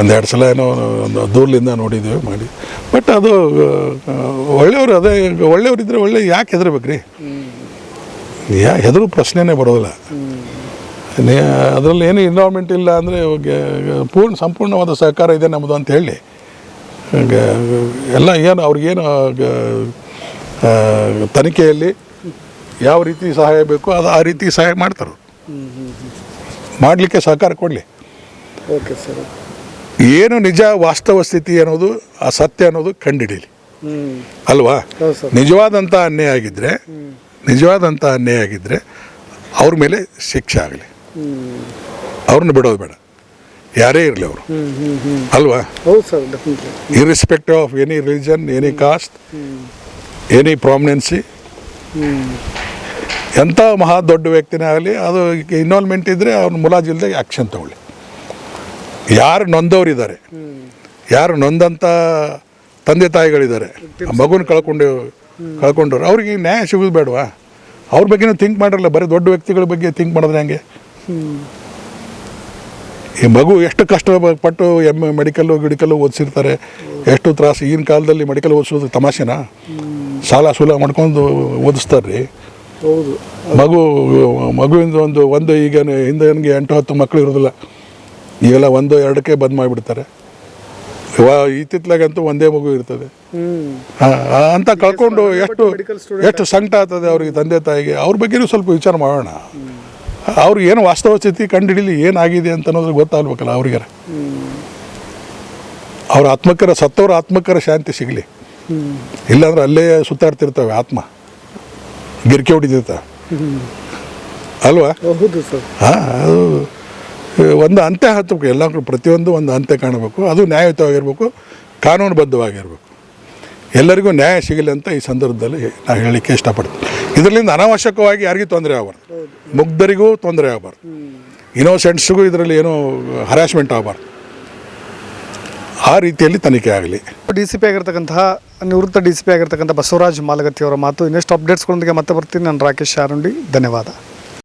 ಒಂದೆರಡು ಸಲ ಏನೋ ಒಂದು ದೂರದಿಂದ ನೋಡಿದ್ವಿ, ಮಾಡಿ. ಬಟ್ ಅದು ಒಳ್ಳೆಯವರು ಅದೇ ಒಳ್ಳೆಯವರಿದ್ದರೆ ಒಳ್ಳೆ, ಯಾಕೆ ಹೆದರ್ಬೇಕ್ರಿ? ಯಾ, ಹೆದರು ಪ್ರಶ್ನೆನೇ ಬರೋದಿಲ್ಲ. ಅದರಲ್ಲಿ ಏನು ಇನ್ವಾಲ್ವ್ಮೆಂಟ್ ಇಲ್ಲ ಅಂದರೆ ಪೂರ್ಣ, ಸಂಪೂರ್ಣವಾದ ಸಹಕಾರ ಇದೆ ನಮ್ಮದು ಅಂತ ಹೇಳಿ. ಎಲ್ಲ ಏನು, ಅವ್ರಿಗೇನು ತನಿಖೆಯಲ್ಲಿ ಯಾವ ರೀತಿ ಸಹಾಯ ಬೇಕು ಅದು ಆ ರೀತಿ ಸಹಾಯ ಮಾಡ್ತಾರೆ. ಮಾಡಲಿಕ್ಕೆ ಸಹಕಾರ ಕೊಡಲಿ. Okay sir. ಏನು ನಿಜ ವಾಸ್ತವ ಸ್ಥಿತಿ ಅನ್ನೋದು ಆ ಸತ್ಯ ಅನ್ನೋದು ಕಂಡಿಡೀಲಿ. ಅಲ್ವಾ? ನಿಜವಾದಂಥ ಅನ್ಯಾಯ ಆಗಿದ್ದರೆ ನಿಜವಾದಂಥ ಅನ್ಯಾಯ ಆಗಿದ್ದರೆ ಅವ್ರ ಮೇಲೆ ಶಿಕ್ಷೆ ಆಗಲಿ. ಅವ್ರನ್ನ ಬಿಡೋದು ಬೇಡ. ಯಾರೇ ಇರಲಿ ಅವರು. ಅಲ್ವಾ? Irrespective of any religion any caste any prominency ಎಂಥ ಮಹಾ ದೊಡ್ಡ ವ್ಯಕ್ತಿನೇ ಆಗಲಿ, ಅದು ಇನ್ವಾಲ್ವ್ಮೆಂಟ್ ಇದ್ದರೆ ಅವ್ನ ಮುಲಾಜಿಲ್ದೆ ಆ್ಯಕ್ಷನ್ ತಗೊಳ್ಳಿ. ಯಾರು ನೊಂದವರಿದ್ದಾರೆ, ಯಾರು ನೊಂದಂಥ ತಂದೆ ತಾಯಿಗಳಿದ್ದಾರೆ ಮಗುನ ಕಳ್ಕೊಂಡು, ಕಳ್ಕೊಂಡವ್ರು, ಅವ್ರಿಗೆ ನ್ಯಾಯ ಸಿಗೋದು ಬೇಡವಾ? ಅವ್ರ ಬಗ್ಗೆನೂ ಥಿಂಕ್ ಮಾಡಿರಲ್ಲ, ಬರೀ ದೊಡ್ಡ ವ್ಯಕ್ತಿಗಳ ಬಗ್ಗೆ ಥಿಂಕ್ ಮಾಡಿದ್ರೆ ಹಂಗೆ? ಈ ಮಗು ಎಷ್ಟು ಕಷ್ಟ ಪಟ್ಟು ಎಂ ಮೆಡಿಕಲ್ಲು ಗಿಡಿಕಲ್ಲು ಓದಿಸಿರ್ತಾರೆ ಎಷ್ಟು ತ್ರಾಸು ಈಗಿನ ಕಾಲದಲ್ಲಿ ಮೆಡಿಕಲ್ ಓದಿಸೋದು ತಮಾಷೆನಾ? ಸಾಲ ಸೂಲ ಮಾಡ್ಕೊಂಡು ಓದಿಸ್ತಾರೆ ರೀ ಹೌದು. ಮಗು ಮಗುವಿಂದ ಒಂದು ಒಂದು ಈಗ ಹಿಂದೆ ನನಗೆ ಎಂಟು ಹತ್ತು ಮಕ್ಕಳು ಇರೋದಿಲ್ಲ. ಈಗೆಲ್ಲ ಒಂದು ಎರಡಕ್ಕೆ ಬಂದ್ ಮಾಡಿಬಿಡ್ತಾರೆ. ಇತ್ತಿತ್ತಲಾಗಂತೂ ಒಂದೇ ಮಗು ಇರ್ತದೆ. ಅಂತ ಕಳ್ಕೊಂಡು ಎಷ್ಟು ಎಷ್ಟು ಸಂಕಟ ಆಗ್ತದೆ ಅವ್ರಿಗೆ ತಂದೆ ತಾಯಿಗೆ? ಅವ್ರ ಬಗ್ಗೆನೂ ಸ್ವಲ್ಪ ವಿಚಾರ ಮಾಡೋಣ. ಅವ್ರಿಗೆ ಏನು ವಾಸ್ತವ ಸ್ಥಿತಿ ಕಂಡುಹಿಡೀಲಿ ಏನಾಗಿದೆ ಅಂತ ಅನ್ನೋದು ಗೊತ್ತಾಗ್ಬೇಕಲ್ಲ ಅವ್ರಿಗೆ ಅವ್ರ ಆತ್ಮಕರ ಸತ್ತವ್ರ ಆತ್ಮಕರ ಶಾಂತಿ ಸಿಗಲಿ. ಇಲ್ಲಾಂದ್ರೆ ಅಲ್ಲೇ ಸುತ್ತಾಡ್ತಿರ್ತವೆ ಆತ್ಮ. ಗಿರ್ಕೆ ಹೊಡಿತಿರ್ತವೆ ಅಲ್ವಾ? ಹಾಂ ಅದು ಒಂದು ಅಂತ್ಯ ಹತ್ತಬೇಕು ಎಲ್ಲ ಪ್ರತಿಯೊಂದು ಒಂದು ಅಂತ್ಯ ಕಾಣಬೇಕು ಅದು ನ್ಯಾಯಯುತವಾಗಿರ್ಬೇಕು ಕಾನೂನುಬದ್ಧವಾಗಿರ್ಬೇಕು. ಎಲ್ಲರಿಗೂ ನ್ಯಾಯ ಸಿಗಲಿ ಅಂತ ಈ ಸಂದರ್ಭದಲ್ಲಿ ನಾನು ಹೇಳಲಿಕ್ಕೆ ಇಷ್ಟಪಡ್ತೀನಿ. ಇದರಿಂದ ಅನಾವಶ್ಯಕವಾಗಿ ಯಾರಿಗೂ ತೊಂದರೆ ಆಗಬಾರ್ದು. ಮುಗ್ಧರಿಗೂ ತೊಂದರೆ ಆಗಬಾರ್ದು. ಇನೋಸೆಂಟ್ಸ್ಗೂ ಇದರಲ್ಲಿ ಏನೋ ಹರಾಸ್ಮೆಂಟ್ ಆಗಬಾರ್ದು. ಆ ರೀತಿಯಲ್ಲಿ ತನಿಖೆ ಆಗಲಿ. ಡಿ ಸಿ ಪಿ ಆಗಿರ್ತಕ್ಕಂತಹ, ನಿವೃತ್ತ ಡಿ ಸಿ ಪಿ ಆಗಿರ್ತಕ್ಕಂಥ ಬಸವರಾಜ್ ಮಾಲಗತ್ತಿ ಅವರ ಮಾತು ಇನ್ನೆಷ್ಟು ಅಪ್ಡೇಟ್ಸ್ಗಳೊಂದಿಗೆ ಮತ್ತೆ ಬರ್ತೀನಿ. ನಾನು ರಾಕೇಶ್ ಶಾರುಂಡಿ ಧನ್ಯವಾದ.